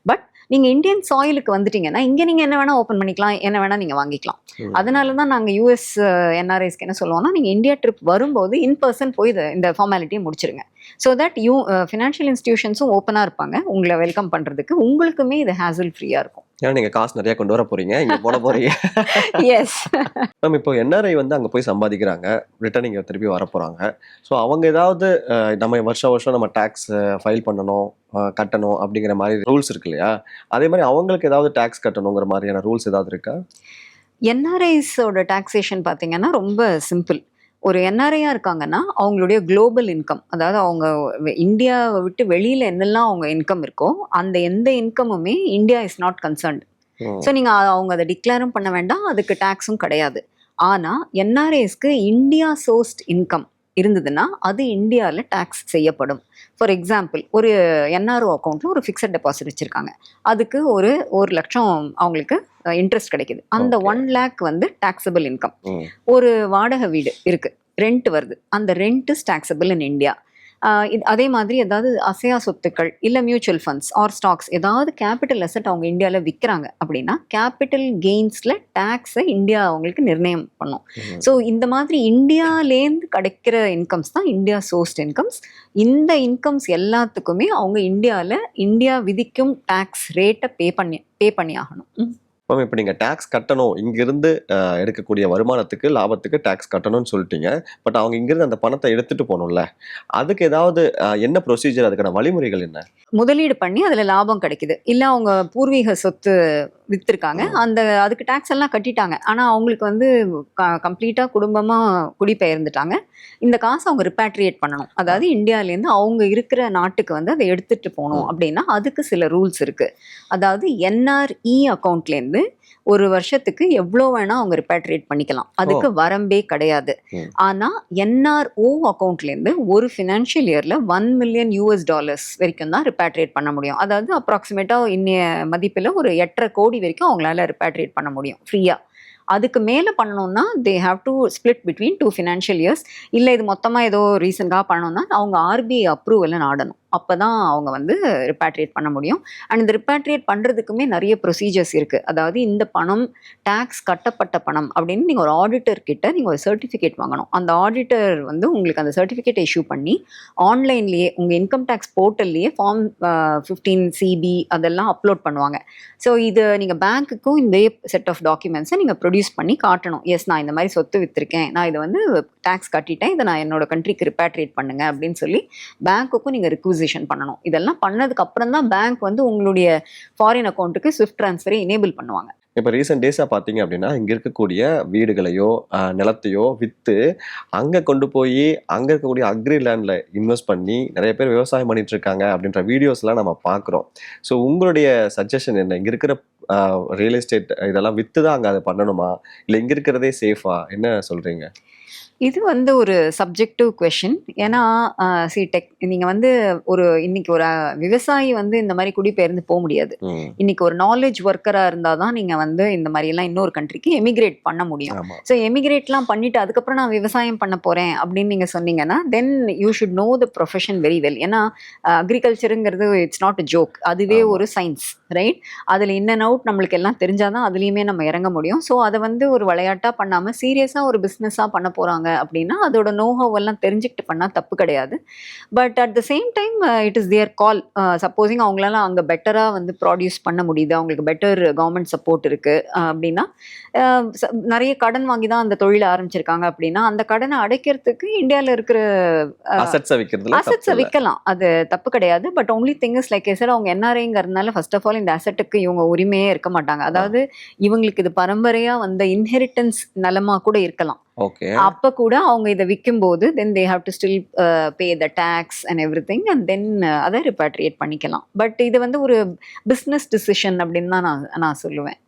but நீங்கள் இந்தியன் சாயிலுக்கு வந்துட்டீங்கன்னா இங்கே நீங்கள் என்ன வேணால் ஓப்பன் பண்ணிக்கலாம் என்ன வேணால் நீங்கள் வாங்கிக்கலாம். அதனால தான் நாங்கள் யூஎஸ் என்ஆர்ஐஸ்க்கு என்ன சொல்லுவோம்னா நீங்கள் இந்தியா ட்ரிப் வரும்போது இன் பர்சன் போய் இந்த ஃபார்மாலிட்டியை முடிச்சிருங்க. ஸோ தட் யூ ஃபினான்ஷியல் இன்ஸ்டிடியூஷன்ஸும் ஓப்பனாக இருப்பாங்க. உங்களை வெல்கம் பண்ணுறதுக்கு உங்களுக்குமே இது ஹேசல் ஃப்ரீயாக இருக்கும்.
ஏன்னா நீங்க காசு நிறைய கொண்டு வர போறீங்க. இங்க போட போறீங்க.
எஸ்
மேம் இப்போ என்ஆர்ஐ வந்து அங்க போய் சம்பாதிக்கிறாங்க. ரிட்டர்ன் இங்க திருப்பி வர போறாங்க. ஸோ அவங்க ஏதாவது நம்ம வருஷம் வருஷம் நம்ம டேக்ஸ் ஃபைல் பண்ணணும் கட்டணும் அப்படிங்கிற மாதிரி ரூல்ஸ் இருக்கு இல்லையா? அதே மாதிரி அவங்களுக்கு ஏதாவது டேக்ஸ் கட்டணுங்கிற மாதிரியான ரூல்ஸ் ஏதாவது இருக்கா?
என்ஆர்ஐஸோட டாக்ஸேஷன் பார்த்தீங்கன்னா ரொம்ப சிம்பிள் ஒரு என்ஆர்ஐயா இருக்காங்கன்னா அவங்களுடைய குளோபல் இன்கம் அதாவது அவங்க இந்தியாவை விட்டு வெளியில என்னெல்லாம் அவங்க இன்கம் இருக்கோ அந்த எந்த இன்கமுமே India is not concerned. So நீங்கள் அவங்க அதை டிக்ளேரும் பண்ண வேண்டாம் அதுக்கு டேக்ஸும் கிடையாது. ஆனால் என்ஆர்ஐஸ்க்கு இந்தியா சோர்ஸ்ட் இன்கம் இருந்ததுன்னா அது இந்தியாவில் டேக்ஸ் செய்யப்படும். ஃபார் எக்ஸாம்பிள் ஒரு என்ஆர்ஓ அக்கௌண்ட்ல ஒரு ஃபிக்ஸட் டெபாசிட் வச்சிருக்காங்க. அதுக்கு ஒரு ஒரு லட்சம் அவங்களுக்கு இன்ட்ரெஸ்ட் கிடைக்குது. அந்த. ஒன் லேக் வந்து டாக்ஸபிள் இன்கம். ஒரு வாடகை வீடு இருக்கு. ரெண்ட் வருது. அந்த rent is taxable in India அதே மாதிரி ஏதாவது அசையா சொத்துக்கள் இல்லை மியூச்சுவல் ஃபண்ட்ஸ் ஆர் ஸ்டாக்ஸ் ஏதாவது கேபிட்டல் அசெட் அவங்க இந்தியாவில் விற்கிறாங்க அப்படின்னா கேபிட்டல் கெயின்ஸில் டேக்ஸை இந்தியா அவங்களுக்கு நிர்ணயம் பண்ணும். ஸோ இந்த மாதிரி இந்தியாலேருந்து கிடைக்கிற இன்கம்ஸ் தான் இந்தியா சோர்ஸ்ட் இன்கம்ஸ் இந்த இன்கம்ஸ் எல்லாத்துக்குமே அவங்க இந்தியாவில் இந்தியா விதிக்கும் டேக்ஸ் ரேட்டை பே பண்ணி பே பண்ணி ஆகணும் ம்.
மேம் இப்போ நீங்கள் டேக்ஸ் கட்டணும். இங்கிருந்து எடுக்கக்கூடிய வருமானத்துக்கு லாபத்துக்கு டேக்ஸ் கட்டணும்னு சொல்லிட்டீங்க. பட் அவங்க இங்கிருந்து அந்த பணத்தை எடுத்துட்டு போகணும்ல. அதுக்கு ஏதாவது என்ன ப்ரொசீஜர் அதுக்கான வழிமுறைகள் என்ன?
முதலீடு பண்ணி அதில் லாபம் கிடைக்குது. இல்லை அவங்க பூர்வீக சொத்து வித்திருக்காங்க. அந்த அதுக்கு டேக்ஸ் எல்லாம் கட்டிட்டாங்க. ஆனால் அவங்களுக்கு வந்து கம்ப்ளீட்டாக குடும்பமாக குடிபெயர்ந்துட்டாங்க. இந்த காசை அவங்க ரிப்பேட்ரியேட் பண்ணணும். அதாவது இந்தியாவிலேருந்து அவங்க இருக்கிற நாட்டுக்கு வந்து அதை எடுத்துட்டு போகணும் அப்படின்னா அதுக்கு சில ரூல்ஸ் இருக்கு. அதாவது என்ஆர்இ அக்கௌண்ட்லேருந்து ஒரு வருஷத்துக்கு எவ்வளோ வேணா அவங்க ரிப்பேட்ரியேட் பண்ணிக்கலாம். அதுக்கு வரம்பே கிடையாது.
ம்.
ஆனா என்ஆர்ஓ அக்கௌண்ட்லேருந்து ஒரு ஃபினான்ஷியல் இயர்ல ஒன் மில்லியன் யூஎஸ் டாலர்ஸ் வரைக்கும் தான் ரிப்பேட்ரியேட் பண்ண முடியும். அதாவது அப்ராக்சிமேட்டா இன்னைய மதிப்பில் ஒரு எட்டரை கோடி வரைக்கும் அவங்களால ரிப்பேட்ரியேட் பண்ண முடியும் ஃப்ரீயாக அதுக்கு மேலே பண்ணணும்னா they have to split between two financial years இல்லை இது மொத்தமாக ஏதோ ரீசன்காக பண்ணணும்னா அவங்க ஆர்பிஐ அப்ரூவலை நாடணும். அப்போ தான் அவங்க வந்து ரிப்பேட்ரியேட் பண்ண முடியும். அண்ட் இந்த ரிப்பேட்ரியேட் பண்ணுறதுக்குமே நிறைய ப்ரொசீஜர்ஸ் இருக்குது அதாவது இந்த பணம் டேக்ஸ் கட்டப்பட்ட பணம் அப்படின்னு நீங்கள் ஒரு ஆடிட்டர் கிட்ட நீங்கள் ஒரு சர்டிஃபிகேட் வாங்கணும். அந்த ஆடிட்டர் வந்து உங்களுக்கு அந்த சர்டிஃபிகேட் இஷ்யூ பண்ணி ஆன்லைன்லேயே உங்கள் இன்கம் டேக்ஸ் போர்ட்டல்லையே ஃபார்ம் ஃபிஃப்டீன் சிபி அதெல்லாம் அப்லோட் பண்ணுவாங்க. ஸோ இது நீங்கள் பேங்க்குக்கும் இந்த செட் ஆஃப் டாக்குமெண்ட்ஸை நீங்கள் ப்ரொடியூஸ் பண்ணி காட்டணும். எஸ் நான் இந்த மாதிரி சொத்து விற்றுருக்கேன் நான் இதை வந்து டேக்ஸ் கட்டிட்டேன். இதை நான் என்னோட கண்ட்ரிக்கு ரிப்பேட்ரியேட் பண்ணுங்க அப்படின்னு சொல்லி பேங்க்குக்கும் நீங்கள் ரிக்விசிஷன் பண்ணணும். இதெல்லாம் பண்ணதுக்கு அப்புறம் தான் பேங்க் வந்து உங்களுடைய ஃபாரின் அக்கௌண்ட்டுக்கு ஸ்விஃப்ட் ட்ரான்ஸ்ஃபரை எனேபிள் பண்ணுவாங்க.
இப்போ ரீசெண்ட் டேஸாக பார்த்தீங்க அப்படின்னா இங்கே இருக்கக்கூடிய வீடுகளையோ நிலத்தையோ விற்று அங்கே கொண்டு போய் அங்கே இருக்கக்கூடிய அக்ரி லேண்டில் இன்வெஸ்ட் பண்ணி நிறைய பேர் விவசாயம் பண்ணிட்டு இருக்காங்க அப்படின்ற வீடியோஸ்லாம் நம்ம பார்க்குறோம். ஸோ உங்களுடைய சஜஷன் என்ன? இங்கே இருக்கிற ரியல் எஸ்டேட் இதெல்லாம் விற்று தான் அங்கே அதை பண்ணணுமா? இல்லை இங்கே இருக்கிறதே சேஃபா என்ன சொல்கிறீங்க
இது வந்து ஒரு சப்ஜெக்டிவ் கொஷின் ஏன்னா சி டெக் நீங்கள் வந்து ஒரு இன்னைக்கு ஒரு விவசாயி வந்து இந்த மாதிரி குடிபெயர்ந்து போக முடியாது. இன்னைக்கு ஒரு நாலேஜ் ஒர்க்கராக இருந்தால் தான் நீங்கள் வந்து இந்த மாதிரியெல்லாம் இன்னொரு கண்ட்ரிக்கு எமிகிரேட் பண்ண முடியும். ஸோ எமிகிரேட்லாம் பண்ணிட்டு அதுக்கப்புறம் நான் விவசாயம் பண்ண போகிறேன் அப்படின்னு நீங்கள் சொன்னீங்கன்னா then you should know the profession very well ஏன்னா அக்ரிகல்ச்சருங்கிறது இட்ஸ் நாட் அ ஜோக் அதுவே. ஒரு சயின்ஸ் ரைட் அதில் இன் அண்ட் அவுட் நம்மளுக்கு எல்லாம் தெரிஞ்சாதான் அதுலேயுமே நம்ம இறங்க முடியும். ஸோ அதை வந்து ஒரு விளையாட்டாக பண்ணாமல் சீரியஸாக ஒரு பிஸ்னஸாக பண்ண போகிறாங்க அப்படின்னா அதோட நோஹவ் எல்லாம் தெரிஞ்சுக்கிட்டு பண்ணால் தப்பு கிடையாது. But at the same time it is their call supposing அவங்களால அங்கே பெட்டராக வந்து ப்ராடியூஸ் பண்ண முடியுது அவங்களுக்கு பெட்டர் கவர்மெண்ட் சப்போர்ட் இருக்குது அப்படின்னா ச- நிறைய கடன் வாங்கி தான் அந்த தொழிலை ஆரம்பிச்சிருக்காங்க அப்படின்னா அந்த கடனை அடைக்கிறதுக்கு இந்தியாவில் இருக்கிற
அசட்ஸை விற்கிறதுல
அசட்ஸை விற்கலாம் அது தப்பு கிடையாது. But only thing is like sir அவங்க என்ஆர்ஐங்கிறதுனால ஃபர்ஸ்ட் ஆஃப் ஆல் இந்த அசட்டுக்கு இவங்க உரிமையே இருக்க மாட்டாங்க. அதாவது இவங்களுக்கு இது பரம்பரையா வந்த இன்ஹெரிட்டன்ஸ் நலமா கூட இருக்கலாம்.
ஓகே
அப்ப கூட அவங்க இதை விற்கும்போது then they have to still pay the tax and every thing and then அதை ரிப்பாட்ரியேட் பண்ணிக்கலாம். பட் இது வந்து ஒரு பிஸ்னஸ் டிசிஷன் அப்படின்னு தான் நான் நான் சொல்லுவேன்.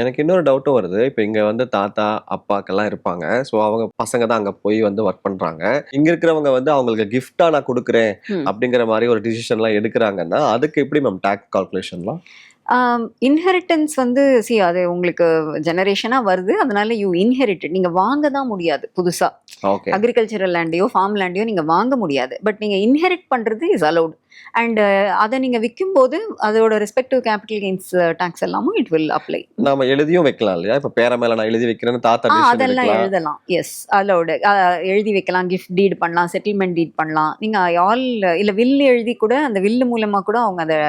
எனக்கு இன்னொரு டவுட்டும் வருது. இப்போ இங்க வந்து தாத்தா அப்பாக்கெல்லாம் இருப்பாங்க. ஸோ அவங்க பசங்க தான் அங்க போய் வந்து ஒர்க் பண்றாங்க. இங்க இருக்கிறவங்க வந்து அவங்களுக்கு கிஃப்டா நான் கொடுக்குறேன். அப்படிங்கிற மாதிரி ஒரு டிசிஷன்லாம் எடுக்கிறாங்கன்னா அதுக்கு எப்படி மேம் டேக்ஸ் கால்குலேஷன்லாம்
இன்ஹெரிட்டன்ஸ் வந்து சி அது உங்களுக்கு ஜெனரேஷனாக வருது. அதனால யூ இன்ஹெரிட்டட் நீங்கள் வாங்க தான் முடியாது புதுசாக
ஓகே
அக்ரிகல்ச்சரல் லேண்டையோ ஃபார்ம் லேண்டையோ நீங்கள் வாங்க முடியாது. பட் நீங்கள் இன்ஹெரிட் பண்ணுறது இஸ் அலௌட் அண்ட் அதை நீங்கள் விற்கும்போது அதோட ரெஸ்பெக்டிவ் கேபிட்டல் கெயின்ஸ் டேக்ஸ் எல்லாமும் இட் வில் அப்ளை
நாம எழுதியும் வைக்கலாம் இல்லையா? இப்போ பேர மேல நான் எழுதி வைக்கிறேன்னு தாத்தா
அதெல்லாம் எழுதலாம். எஸ் அலௌடு எழுதி வைக்கலாம் கிஃப்ட் டீட் பண்ணலாம் செட்டில்மெண்ட் டீட் பண்ணலாம். நீங்கள் ஆல் இல்லை வில்லு எழுதி கூட அந்த வில்லு மூலமாக கூட அவங்க அதை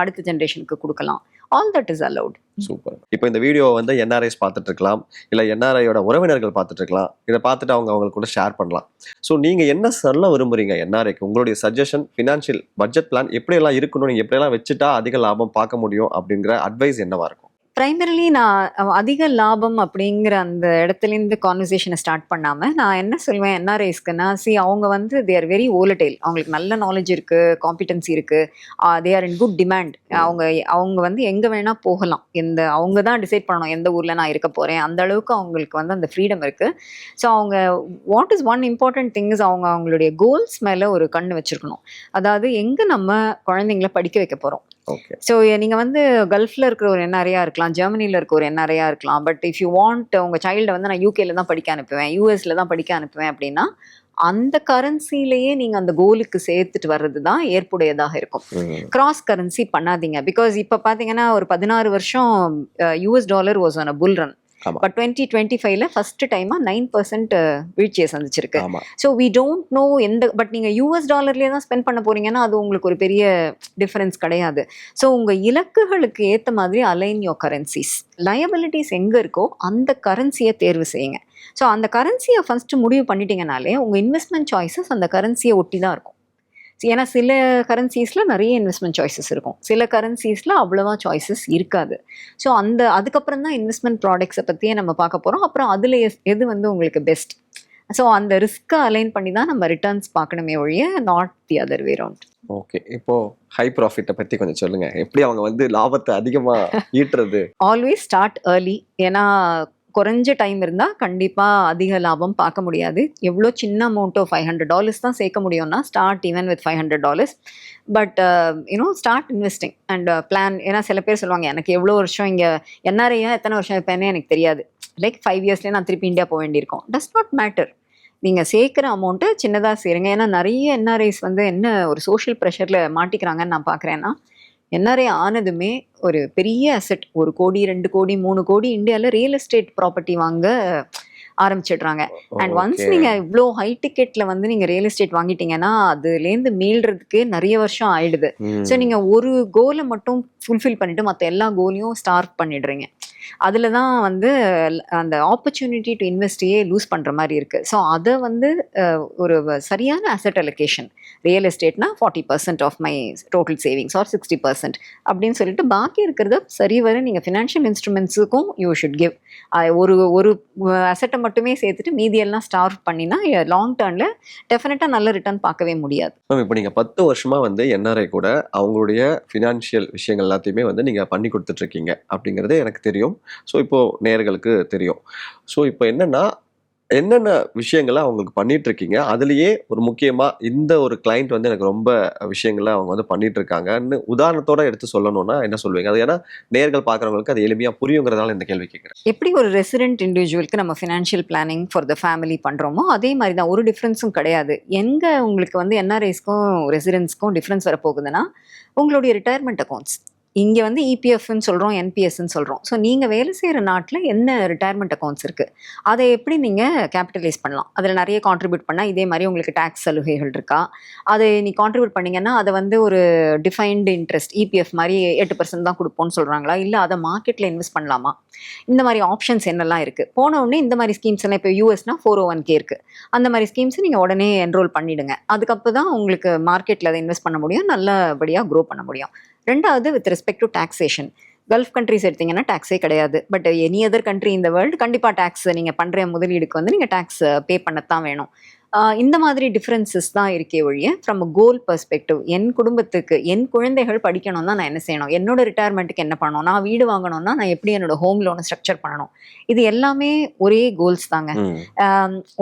அடுத்த ஜென்ரேஷனுக்கு கொடுக்கலாம். All that is allowed
super இப்போ இந்த வீடியோவை வந்து என்ஆர்ஐஸ் பார்த்துட்டு இருக்கலாம் இல்லை என்ஆர்ஐயோட உறவினர்கள் பார்த்துட்டு இருக்கலாம் இதை பார்த்துட்டு அவங்க அவங்களுக்கு கூட ஷேர் பண்ணலாம். ஸோ நீங்கள் என்ன சொல்ல விரும்புறீங்க என்ஆர்ஐக்கு உங்களுடைய சஜஷன் ஃபினான்ஷியல் பட்ஜெட் பிளான் எப்படியெல்லாம் இருக்கணும்? நீங்கள் எப்படியெல்லாம் வச்சுட்டா அதிக லாபம் பார்க்க முடியும் அப்படிங்கிற அட்வைஸ் என்னவா இருக்கும்?
ப்ரைமரிலி நான் அதிக லாபம் அப்படிங்கிற அந்த இடத்துலேருந்து கான்வர்சேஷனை ஸ்டார்ட் பண்ணாமல் நான் என்ன சொல்வேன் என்ஆர்ஐஸ்க்குன்னா சி அவங்க வந்து தே ஆர் வெரி ஓலடைல் அவங்களுக்கு நல்ல நாலேஜ் இருக்குது காம்பிடன்சி இருக்குது they are in good demand அவங்க அவங்க வந்து எங்கே வேணால் போகலாம். எந்த அவங்க தான் டிசைட் பண்ணணும் எந்த ஊரில் நான் இருக்க போகிறேன் அந்த அளவுக்கு அவங்களுக்கு வந்து அந்த ஃப்ரீடம் இருக்குது ஸோ அவங்க what is one important things அவங்க அவங்களுடைய கோல்ஸ் மேலே ஒரு கண் வச்சுருக்கணும். அதாவது எங்கே நம்ம குழந்தைங்கள படிக்க வைக்க போகிறோம் ஸோ நீங்கள் வந்து கல்ஃபில் இருக்கிற ஒரு என்ஆர்ஐயா இருக்கலாம் ஜெர்மனியில் இருக்க ஒரு என்ஆர்ஐயா இருக்கலாம் பட் இஃப் யூ வாண்ட் உங்கள் சைல்டை வந்து நான் யூகேல தான் படிக்க அனுப்புவேன் யூஎஸ்ல தான் படிக்க அனுப்புவேன் அப்படின்னா அந்த கரன்சிலேயே நீங்கள் அந்த கோலுக்கு சேர்த்துட்டு வர்றது தான் ஏற்புடையதாக இருக்கும். கிராஸ் கரன்சி பண்ணாதீங்க பிகாஸ் இப்போ பார்த்தீங்கன்னா ஒரு பதினாறு வருஷம் US dollar was on a bull run. But twenty twenty ஃபைவ்ல ஃபர்ஸ்ட் டைமாக நைன் பர்சன்ட் வீழ்ச்சியை சந்திச்சிருக்கு. ஸோ வி டோன்ட் நோ எந்த பட் நீங்கள் யூஎஸ் டாலர்லேயே தான் ஸ்பெண்ட் பண்ண போறீங்கன்னா அது உங்களுக்கு ஒரு பெரிய டிஃபரன்ஸ் கிடையாது. ஸோ உங்கள் இலக்குகளுக்கு ஏற்ற மாதிரி அலைன் யோர் கரன்சிஸ் லயபிலிட்டிஸ் எங்கே இருக்கோ அந்த கரன்சியை தேர்வு செய்யுங்க. ஸோ அந்த கரன்சியை ஃபஸ்ட்டு முடிவு பண்ணிட்டீங்கனாலே உங்கள் இன்வெஸ்ட்மெண்ட் சாய்ஸஸ் அந்த கரன்சியை ஒட்டி தான் இருக்கும். ஏன்னா சில கரன்சிஸில் நிறைய இன்வெஸ்ட்மெண்ட் சாய்ஸஸ் இருக்கும். சில கரன்சிஸில் அவ்வளோவா சாய்ஸஸ் இருக்காது. ஸோ அந்த அதுக்கப்புறம் தான் இன்வெஸ்ட்மெண்ட் ப்ராடக்ட்ஸை பற்றியே நம்ம பார்க்க போகிறோம் அப்புறம் அதில் எது வந்து உங்களுக்கு பெஸ்ட் ஸோ அந்த ரிஸ்க்கை அலைன் பண்ணி தான் நம்ம ரிட்டர்ன்ஸ் பார்க்கணுமே ஒழிய not the other way round
okay இப்போ ஹை ப்ராஃபிட்டை பத்தி கொஞ்சம் சொல்லுங்க. எப்படி அவங்க வந்து லாபத்தை அதிகமா ஈட்டுறது?
ஆல்வேஸ் ஸ்டார்ட் ஏர்லி ஏன்னா குறைஞ்ச டைம் இருந்தால் கண்டிப்பாக அதிக லாபம் பார்க்க முடியாது. எவ்வளோ சின்ன அமௌண்ட்டோ ஃபைவ் ஹண்ட்ரட் டாலர்ஸ் தான் சேர்க்க முடியும்னா start even with five hundred dollars but you know start investing and plan ஏன்னா சில பேர் சொல்லுவாங்க எனக்கு எவ்வளோ வருஷம் இங்கே என்ஆர்ஐயா எத்தனை வருஷம் இருப்பேனே எனக்கு தெரியாது. லைக் ஃபைவ் இயர்ஸ்லேயே நான் திருப்பி இந்தியா போக வேண்டியிருக்கும். டஸ் நாட் மேட்டர் நீங்கள் சேர்க்குற அமௌண்ட்டு சின்னதாக சேருங்க. ஏன்னா நிறைய என்ஆர்ஐஸ் வந்து என்ன ஒரு சோஷியல் ப்ரெஷரில் மாட்டிக்கிறாங்கன்னு நான் பார்க்குறேன்னா என்ஆர்ஐ ஆனதுமே ஒரு பெரிய அசெட் ஒரு கோடி ரெண்டு கோடி மூணு கோடி இந்தியாவில் ரியல் எஸ்டேட் ப்ராப்பர்ட்டி வாங்க ஆரம்பிச்சிடுறாங்க அண்ட் ஒன்ஸ். நீங்கள் இவ்வளோ ஹை டிக்கெட்டில் வந்து நீங்கள் ரியல் எஸ்டேட் வாங்கிட்டீங்கன்னா அதுலேருந்து மீள்றதுக்கு நிறைய வருஷம் ஆயிடுது. ஸோ நீங்கள் ஒரு கோலை மட்டும் ஃபுல்ஃபில் பண்ணிட்டு மற்ற எல்லா கோலையும் ஸ்டார்ட் பண்ணிடுறீங்க அதில் தான் வந்து அந்த ஆப்பர்ச்சுனிட்டி டு இன்வெஸ்டையே லூஸ் பண்ணுற மாதிரி இருக்குது ஸோ அதை வந்து ஒரு சரியான asset allocation real எஸ்டேட்னா forty percent of my total savings or sixty percent அப்படின்னு சொல்லிட்டு பாக்கி இருக்கிறத சரி வர நீங்கள் ஃபினான்ஷியல் இன்ஸ்ட்ருமெண்ட்ஸுக்கும் யூ ஷுட் கிவ் ஒரு ஒரு அசெட்டை மட்டுமே சேர்த்துட்டு மீதியெல்லாம் ஸ்டார்வ் பண்ணினா லாங் டேர்மில் டெஃபினட்டாக நல்ல ரிட்டர்ன் பார்க்கவே முடியாது.
மேம் இப்போ நீங்கள் பத்து வருஷமாக வந்து என்ஆர்ஐ கூட அவங்களுடைய ஃபினான்ஷியல் விஷயங்கள் எல்லாத்தையுமே வந்து நீங்கள் பண்ணி கொடுத்துட்ருக்கீங்க அப்படிங்கிறது எனக்கு தெரியும். ஸோ இப்போ நேர்களுக்கு தெரியும். ஸோ இப்போ என்னென்னா என்னென்ன விஷயங்களை அவங்களுக்கு பண்ணிட்டு இருக்கீங்க ஒரு முக்கியமாக இந்த ஒரு கிளைண்ட் வந்து எனக்கு ரொம்ப விஷயங்களை அவங்க வந்து பண்ணிட்டு இருக்காங்கன்னு உதாரணத்தோட எடுத்து சொல்லணும்னா என்ன சொல்லுவீங்க? அது ஏன்னா நேர்கள் பார்க்குறவங்களுக்கு அது எளிமையா புரியுங்கிறதால இந்த கேள்வி கேட்குறேன்.
எப்படி ஒரு ரெசிடென்ட் இண்டிவிஜுவலுக்கு நம்ம financial planning for the family பண்ணுறோமோ அதே மாதிரி தான் ஒரு டிஃப்ரென்ஸும் கிடையாது. எங்கே உங்களுக்கு வந்து என்ஆர்ஐஸ்க்கும் ரெசிடென்ட்ஸ்க்கும் டிஃப்ரென்ஸ் வரப்போகுதுன்னா உங்களுடைய ரிட்டையர்மெண்ட் அக்கௌண்ட்ஸ் இங்கே வந்து இபிஎஃப்னு சொல்கிறோம் என்பிஎஸ்ன்னு சொல்கிறோம் ஸோ நீங்கள் வேலை செய்கிற நாட்டில் என்ன ரிட்டையர்மெண்ட் அக்கௌண்ட்ஸ் இருக்குது அதை எப்படி நீங்கள் கேபிட்டலைஸ் பண்ணலாம்? அதில் நிறைய கான்ட்ரிபியூட் பண்ணால் இதே மாதிரி உங்களுக்கு டேக்ஸ் சலுகைகள் இருக்கா? அதை நீ கான்ட்ரிபியூட் பண்ணிங்கன்னா அதை வந்து ஒரு டிஃபைன்டு இன்ட்ரெஸ்ட் இபிஎஃப் மாதிரி எட்டு பர்சன்ட் தான் கொடுப்போம்னு சொல்கிறாங்களா இல்லை அதை மார்க்கெட்டில் இன்வெஸ்ட் பண்ணலாமா? இந்த மாதிரி ஆப்ஷன்ஸ் என்னெல்லாம் இருக்குது போன உடனே இந்த மாதிரி ஸ்கீம்ஸ் எல்லாம் இப்போ யூஎஸ்னா ஃபோர் ஓ oh ஒன் கே இருக்குது அந்த மாதிரி ஸ்கீம்ஸ் நீங்கள் உடனே என்ரோல் பண்ணிவிடுங்க அதுக்கப்புறம் தான் உங்களுக்கு மார்க்கெட்டில் அதை இன்வெஸ்ட் பண்ண முடியும் நல்லபடியாக க்ரோ பண்ண முடியும். ரெண்டாவது with respect to taxation gulf countries எடுத்தீங்கன்னா டேக்ஸே கிடையாது. பட் எனி அதர் கண்ட்ரி இந்த வேர்ல்டு கண்டிப்பாக டேக்ஸ் நீங்கள் பண்ணுற முதலீடுக்கு வந்து நீங்கள் டேக்ஸ் பே பண்ணத்தான் வேணும். இந்த மாதிரி டிஃப்ரென்சஸ் தான் இருக்கே ஒழிய ஃப்ரம் அ கோல் பெர்ஸ்பெக்டிவ் என் குடும்பத்துக்கு என் குழந்தைகள் படிக்கணும்னா நான் என்ன செய்யணும்? என்னோட ரிட்டையர்மெண்ட்டுக்கு என்ன பண்ணணும்? நான் வீடு வாங்கணும்னா நான் எப்படி என்னோட ஹோம் லோனை ஸ்ட்ரக்சர் பண்ணணும்? இது எல்லாமே ஒரே கோல்ஸ் தாங்க.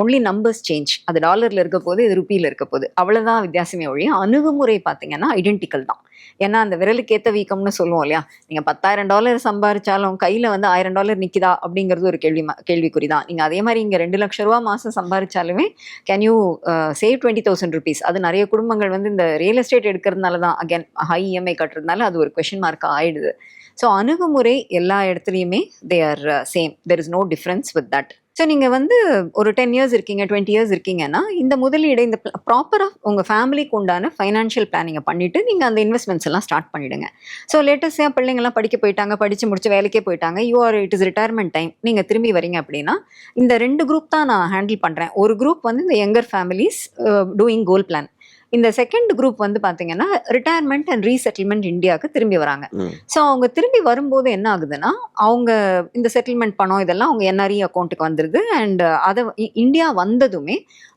ஒன்லி நம்பர்ஸ் சேஞ்ச் அது டாலரில் இருக்க போது இது ருப்பியில் இருக்க போது. அவ்வளோதான் வித்தியாசமே ஒழிய அணுகுமுறை பார்த்தீங்கன்னா ஐடென்டிக்கல் தான். ஏன்னா அந்த விரலுக்கு ஏற்ற வீக்கம்னு சொல்லுவோம் இல்லையா? நீங்கள் பத்தாயிரம் டாலர் சம்பாரிச்சாலும் கையில் வந்து ஆயிரம் டாலர் நிற்கிதா அப்படிங்கிறது ஒரு கேள்வி கேள்விக்குறி தான் நீங்கள் அதே மாதிரி இங்கே ரெண்டு லட்ச ரூபா மாதம் சம்பாரிச்சாலுமே can you save twenty thousand rupees அது நிறைய குடும்பங்கள் வந்து இந்த ரியல் எஸ்டேட் எடுக்கிறதுனால தான் அகேன் ஹை இஎம்ஐ கட்டுறதுனால அது ஒரு கொஷின் மார்க்காக ஆயிடுது. ஸோ அணுகுமுறை எல்லா இடத்துலையுமே they are same there is no difference with that so நீங்கள் வந்து ஒரு டென் இயர்ஸ் இருக்கீங்க டுவெண்ட்டி இயர்ஸ் இருக்கீங்கன்னா இந்த முதலீடு இந்த ப்ராப்பராக உங்கள் ஃபேமிலிக்கு உண்டான ஃபைனான்ஷியல் பிளானிங்கை பண்ணிவிட்டு நீங்கள் அந்த இன்வெஸ்ட்மெண்ட்ஸ் எல்லாம் ஸ்டார்ட் பண்ணிவிடுங்க ஸோ லேட்டஸ்ட்டாக பிள்ளைங்கள்லாம் படிக்க போயிட்டாங்க படித்து முடிச்சு வேலைக்கே போயிட்டாங்க you are it is retirement time நீங்கள் திரும்பி வரீங்க அப்படின்னா இந்த ரெண்டு குரூப் தான் நான் ஹேண்டில் பண்ணுறேன் ஒரு குரூப் வந்து இந்த younger families doing goal plan இந்த செகண்ட் குரூப் வந்து பார்த்தீங்கன்னா ரிட்டையர்மெண்ட் அண்ட் ரீசெட்டில்மெண்ட் இந்தியாவுக்கு திரும்பி வராங்க. ஸோ அவங்க திரும்பி வரும்போது என்ன ஆகுதுன்னா அவங்க இந்த செட்டில்மெண்ட் பணம் இதெல்லாம் அவங்க என்ஆர்இ அக்கௌண்ட்டுக்கு வந்துடுது அண்ட் அதை இந்தியா வந்ததுமே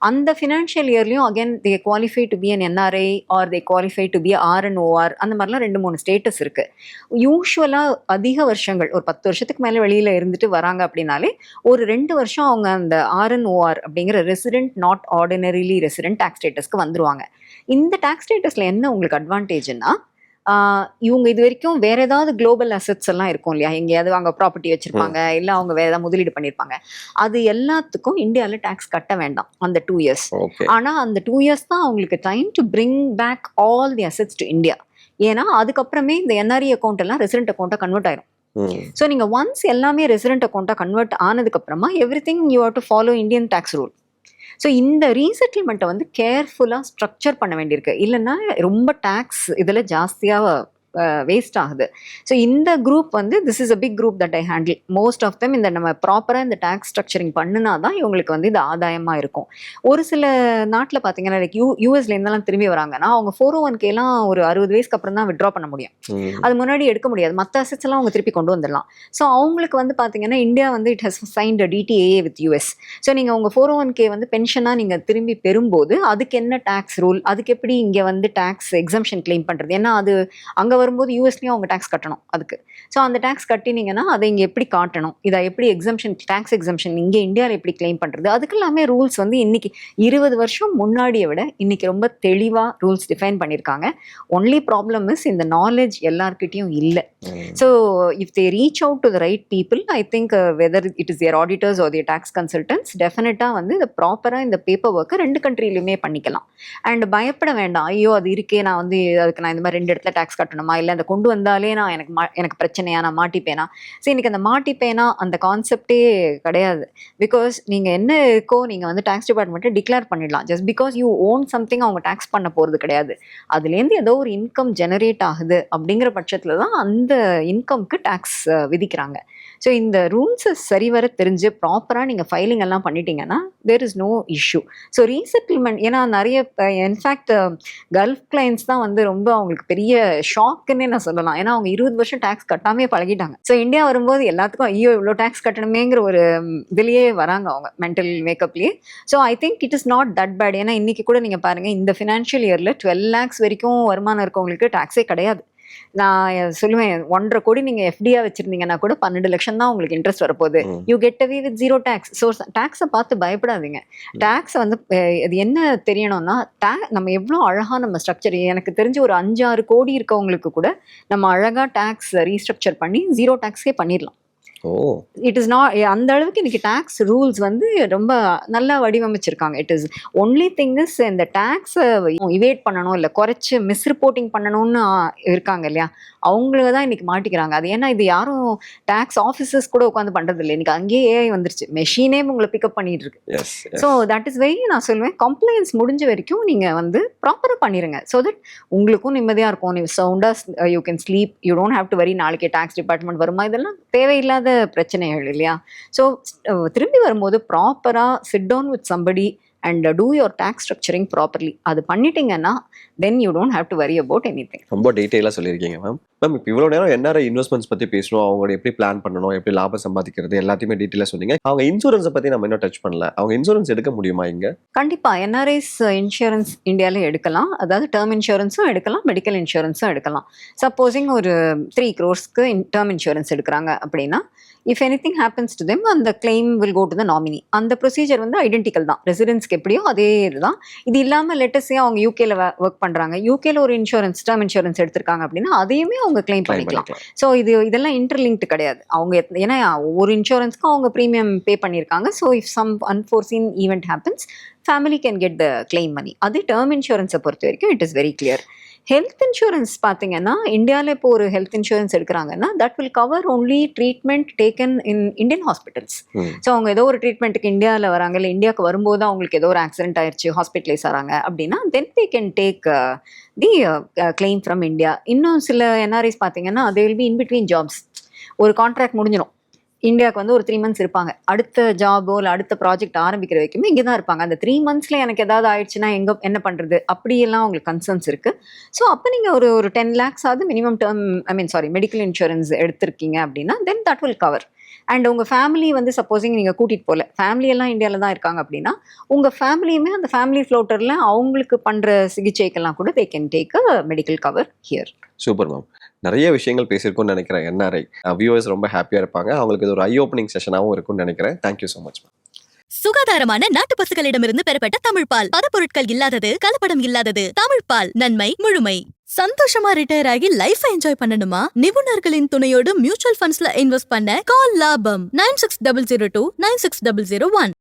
அந்த financial இயர்லையும் again they qualify to be an NRI or they qualify to be RNOR அந்த மாதிரிலாம் ரெண்டு மூணு ஸ்டேட்டஸ் இருக்கு. யூஸ்வலாக அதிக வருஷங்கள் ஒரு பத்து வருஷத்துக்கு மேலே வெளியில் இருந்துட்டு வராங்க அப்படின்னாலே ஒரு ரெண்டு வருஷம் அவங்க அந்த ஆர்என்ஓஆர் அப்படிங்கிற resident not ordinarily resident tax ஸ்டேட்டஸ்க்கு வந்துருவாங்க. இந்த டேக்ஸ் ஸ்டேட்டஸில் என்ன உங்களுக்கு அட்வான்டேஜ்னா இவங்க இது வரைக்கும் வேற ஏதாவது குளோபல் அசெட்ஸ் எல்லாம் இருக்கும் இல்லையா? எங்கேயாவது அவங்க ப்ராப்பர்ட்டி வச்சிருப்பாங்க இல்ல அவங்க வேற ஏதாவது முதலீடு பண்ணியிருப்பாங்க அது எல்லாத்துக்கும் இந்தியாவில் டேக்ஸ் கட்ட வேண்டாம் அந்த டூ இயர்ஸ் ஆனா அந்த டூ இயர்ஸ் தான் அவங்களுக்கு time to bring back all the assets to India ஏன்னா அதுக்கப்புறமே இந்த என்ஆர்இ அக்கௌண்ட் எல்லாம் ரெசிடென்ட் அக்கௌண்ட்டாக கன்வெர்ட் ஆயிரும். ஸோ நீங்கள் ஒன்ஸ் எல்லாமே ரெசிடென்ட் அக்கௌண்ட்டாக கன்வெர்ட் ஆனதுக்கப்புறமா everything you have to follow Indian tax rule so இந்த ரீசெட்டில்மெண்ட்டை வந்து கேர்ஃபுல்லாக ஸ்ட்ரக்சர் பண்ண வேண்டியிருக்கு. இல்லைன்னா ரொம்ப டேக்ஸ் இதில் ஜாஸ்தியாக வேஸ்ட் ஆகுது. ஸோ இந்த குரூப் வந்து this is a big group that I handle most of them இந்த நம்ம ப்ராப்பராக இந்த டேக்ஸ் ஸ்ட்ரக்சரிங் பண்ணினா தான் இவங்களுக்கு வந்து இது ஆதாயமாக இருக்கும். ஒரு சில நாட்டில் பார்த்தீங்கன்னா லைக் யூ யூஎஸ்ல இருந்தெல்லாம் திரும்பி வராங்கன்னா அவங்க ஃபோர் ஒன் கேலாம் ஒரு அறுபது வயசுக்கு அப்புறம் தான் விட்ரா பண்ண முடியும். அது முன்னாடி எடுக்க முடியாது. மற்ற அசெட்ஸ் எல்லாம் அவங்க திருப்பி கொண்டு வந்துடலாம். ஸோ அவங்களுக்கு வந்து பார்த்தீங்கன்னா இந்தியா வந்து it has signed DTAA with US so நீங்கள் உங்கள் ஃபோர் ஒன் கே வந்து பென்ஷனாக நீங்கள் திரும்பி பெறும்போது அதுக்கு என்ன டேக்ஸ் ரூல் அதுக்கு எப்படி இங்கே வந்து டேக்ஸ் எக்ஸம்ஷன் கிளைம் பண்ணுறது ஏன்னா அது அங்கே வரும்போது யூஎஸ்லேயும் அவங்க டேக்ஸ் கட்டணும் அதுக்கு. ஸோ அந்த டேக்ஸ் கட்டினீங்கன்னா அதை இங்கே எப்படி காட்டணும்? இதை எப்படி எக்ஸம்ஷன் டேக்ஸ் எக்ஸம்ஷன் இங்கே இந்தியாவில் எப்படி கிளைம் பண்ணுறது அதுக்கு எல்லாமே ரூல்ஸ் வந்து இன்னைக்கு இருபது வருஷம் முன்னாடியை விட இன்னைக்கு ரொம்ப தெளிவாக ரூல்ஸ் டிஃபைன் பண்ணியிருக்காங்க. ஒன்லி ப்ராப்ளம் இஸ் இந்த நாலேஜ் எல்லார்கிட்டயும் இல்லை. So if they reach out to the right people I think whether it is their auditors or their tax consultants டெஃபினட்டாக வந்து இந்த ப்ராப்பராக இந்த பேப்பர் ஒர்க்கை ரெண்டு கண்ட்ரிலையுமே பண்ணிக்கலாம். அண்ட் பயப்பட வேண்டாம். ஐயோ அது இருக்கே நான் வந்து அதுக்கு நான் இந்த மாதிரி ரெண்டு இடத்துல டேக்ஸ் கட்டணுமா? இல்லை அந்த கொண்டு வந்தாலே நான் எனக்கு மா எனக்கு பிரச்சனையா நான் மாட்டிப்பேனா? ஸோ இன்னைக்கு அந்த மாட்டிப்பேனா அந்த கான்செப்டே கிடையாது. பிகாஸ் நீங்கள் என்ன இருக்கோ நீங்கள் வந்து டேக்ஸ் டிபார்ட்மெண்ட்டை டிக்ளேர் பண்ணிடலாம். Just because you own something அவங்க டேக்ஸ் பண்ண போகிறது கிடையாது. அதுலேருந்து ஏதோ ஒரு இன்கம் ஜெனரேட் ஆகுது அப்படிங்கிற பட்சத்தில் தான் அந்த இன்கம்க்கு டேக்ஸ் விதிக்கிறாங்க. ஸோ இந்த ரூல்ஸை சரிவர தெரிஞ்சு ப்ராப்பராக நீங்கள் ஃபைலிங் எல்லாம் பண்ணிட்டீங்கன்னா there is no issue so resettlement ஏன்னா நிறைய இன்ஃபேக்ட் கல்ஃப் கிளைண்ட்ஸ் தான் வந்து ரொம்ப அவங்களுக்கு பெரிய ஷாக்குன்னே நான் சொல்லலாம். ஏன்னா அவங்க இருபது வருஷம் டேக்ஸ் கட்டாமே பழகிட்டாங்க. ஸோ இந்தியா வரும்போது எல்லாத்துக்கும் ஐயோ இவ்வளோ டேக்ஸ் கட்டணுமேங்கிற ஒரு இதுலேயே வராங்க அவங்க mental மேக்கப்லேயே so I think it is not that bad ஏன்னா இன்னைக்கு கூட நீங்கள் பாருங்கள் இந்த ஃபினான்ஷியல் இயரில் டுவெல் லேக்ஸ் வரைக்கும் வருமானம் இருக்கவங்களுக்கு டேக்ஸே கிடையாது. நான் சொல்லுவேன் ஒன்றரை கோடி நீங்கள் எஃப்டியா வச்சிருந்தீங்கன்னா கூட பன்னெண்டு லட்சம் தான் உங்களுக்கு இன்ட்ரெஸ்ட் வரப்போகுது. You get away with zero tax so டேக்ஸை பார்த்து பயப்படாதீங்க. டேக்ஸ் வந்து இது என்ன தெரியணும்னா டே நம்ம எவ்வளோ அழகாக நம்ம ஸ்ட்ரக்சர் எனக்கு தெரிஞ்சு ஒரு அஞ்சாறு கோடி இருக்கவங்களுக்கு கூட நம்ம அழகாக டேக்ஸ் ரீஸ்ட்ரக்சர் பண்ணி ஜீரோ டேக்ஸே பண்ணிடலாம் இட் இஸ் நாட் அந்த அளவுக்கு இன்னைக்கு டேக்ஸ் ரூல்ஸ் வந்து ரொம்ப நல்லா வடிவமைச்சிருக்காங்க. It is only thing is இந்த டேக்ஸை இவேட் பண்ணணும் இல்லை குறைச்சி மிஸ் ரிப்போர்ட்டிங் பண்ணணும்னு இருக்காங்க இல்லையா? அவங்கள தான் இன்னைக்கு மாட்டிக்கிறாங்க. அது ஏன்னா இது யாரும் டேக்ஸ் ஆஃபீஸர்ஸ் கூட உட்காந்து பண்றது இல்லை இன்னைக்கு அங்கேயே ஏஐ வந்துருச்சு. மெஷினே உங்களை பிக்கப் பண்ணிட்டு இருக்கு. ஸோ தட் இஸ் வெரி நான் சொல்லுவேன் கம்ப்ளைண்ட்ஸ் முடிஞ்ச வரைக்கும் நீங்கள் வந்து ப்ராப்பராக பண்ணிடுங்க ஸோ தட் உங்களுக்கும் நிம்மதியாக இருக்கும். நீ சவுண்டாக you can sleep you don't have to worry நாளைக்கே டேக்ஸ் டிபார்ட்மெண்ட் வருமா? இதெல்லாம் தேவையில்லாத பிரச்சனைகள் இல்லையா? ஸோ திரும்பி வரும்போது ப்ராப்பராக sit down with somebody and do your tax structuring properly அது பண்ணிட்டீங்கன்னா then you don't have to worry about anything
ரொம்ப டீட்டெயிலாக சொல்லியிருக்கீங்க மேம் மேம் இப்போ இவ்வளோ நேரம் என்ஆர்ஐ இன்வெஸ்ட்மெண்ட்ஸ் பற்றி பேசணும் அவங்களோட எப்படி பிளான் பண்ணணும் எப்படி லாபம் சம்பாதிக்கிறது எல்லாத்தையுமே டீட்டெயிலாக சொன்னீங்க. அவங்க இன்சூரன்ஸை பற்றி நம்ம இன்னும் டச் பண்ணல. அவங்க இன்சூரன்ஸ் எடுக்க முடியுமா இங்க?
கண்டிப்பாக என்ஆர்ஐஸ் இன்சூரன்ஸ் இந்தியாவில் எடுக்கலாம். அதாவது டேர்ம் இன்சூரன்ஸும் எடுக்கலாம் மெடிக்கல் இன்சூரன்ஸும் எடுக்கலாம். சப்போஸிங் ஒரு த்ரீ க்ரோர்ஸ்க்கு டேர்ம் இன்சூரன்ஸ் எடுக்கிறாங்க அப்படின்னா if anything happens to them அந்த claim will go to the nominee அந்த ப்ரொசீஜர் வந்து ஐடென்டிக்கல் தான். ரெசிடென்ஸ்க்கு எப்படியோ அதே இதுதான். இது இல்லாமல் லெட்டஸே அவங்க யூகேல ஒர்க் பண்ணுறாங்க யூகேல ஒரு இன்சூரன்ஸ் டேர்ம் இன்சூரன்ஸ் எடுத்திருக்காங்க அப்படின்னா அதையுமே அவங்க கிளைம் பண்ணிக்கலாம். ஸோ இது இதெல்லாம் இன்டர்லிங்க்டு கிடையாது. அவங்க ஏன்னா ஒவ்வொரு இன்சூரன்ஸ்க்கும் அவங்க ப்ரீமியம் பே பண்ணியிருக்காங்க. So if some unforeseen event happens family can get the claim money அது டேர்ம் இன்சூரன்ஸை பொறுத்த வரைக்கும் it is very clear health insurance பார்த்தீங்கன்னா இந்தியாவில் இப்போ ஒரு health insurance எடுக்கிறாங்கன்னா that will cover only treatment taken in Indian hospitals. So அவங்க ஏதோ ஒரு ட்ரீட்மெண்ட்டுக்கு இந்தியாவில் வராங்க இல்லை இந்தியாவுக்கு வரும்போது அவங்களுக்கு ஏதோ ஒரு ஆக்சிடென்ட் ஆயிடுச்சு ஹாஸ்பிட்டலைஸ் ஆகிறாங்க அப்படின்னா then they can take the claim from India இன்னும் சில என்ஆர்ஐஸ் பார்த்தீங்கன்னா they will be in between jobs ஒரு கான்ட்ராக்ட் முடிஞ்சிடும். இந்தியாவுக்கு வந்து ஒரு த்ரீ மந்த்ஸ் இருப்பாங்க. அடுத்த ஜாபோ இல்லை அடுத்த ப்ராஜெக்ட் ஆரம்பிக்கிற வரைக்குமே இங்கே தான் இருப்பாங்க. அந்த த்ரீ மந்த்ஸில் எனக்கு ஏதாவது ஆயிடுச்சுன்னா எங்கே என்ன பண்ணுறது அப்படியெல்லாம் உங்களுக்கு கன்சர்ன்ஸ் இருக்கு. ஸோ அப்போ நீங்கள் ஒரு ஒரு டென் லேக்ஸ் ஆகுது minimum term I mean sorry medical insurance எடுத்திருக்கீங்க அப்படின்னா then that will cover and உங்க ஃபேமிலி வந்து சப்போஸிங் நீங்கள் கூட்டிட்டு போகல ஃபேமிலி எல்லாம் இந்தியாவில் தான் இருக்காங்க அப்படின்னா உங்கள் ஃபேமிலியுமே அந்த ஃபேமிலி ஃப்ளோட்டரில் அவங்களுக்கு பண்ணுற சிகிச்சைக்கெல்லாம் கூட they can take a medical cover here
super ma'am நிறைய விஷயங்கள் பேசியிருக்கோம்னு நினைக்கிறேன். என்ஆர்ஐ வியூவர்ஸ் ரொம்ப ஹாப்பியா இருப்பாங்க. அவங்களுக்கு இது ஒரு ஐ ஓப்பனிங் செஷனாகவும் இருக்கும்னு நினைக்கிறேன். தேங்க்யூ ஸோ மச்
சுகாதாரமான நாட்டு பசுக்களிடமிருந்து பெறப்பட்ட தமிழ் பால். பதப்பொருட்கள் இல்லாதது கலப்படம் இல்லாதது. தமிழ் பால் நன்மை முழுமை. சந்தோஷமா ரிட்டையர் ஆகி லைஃப் என்ஜாய் பண்ணணுமா? நிபுணர்களின் துணையோடு மியூச்சுவல் ஃபண்ட்ஸ்ல இன்வெஸ்ட் பண்ண கால் லாபம். Nine six double zero two nine six double zero one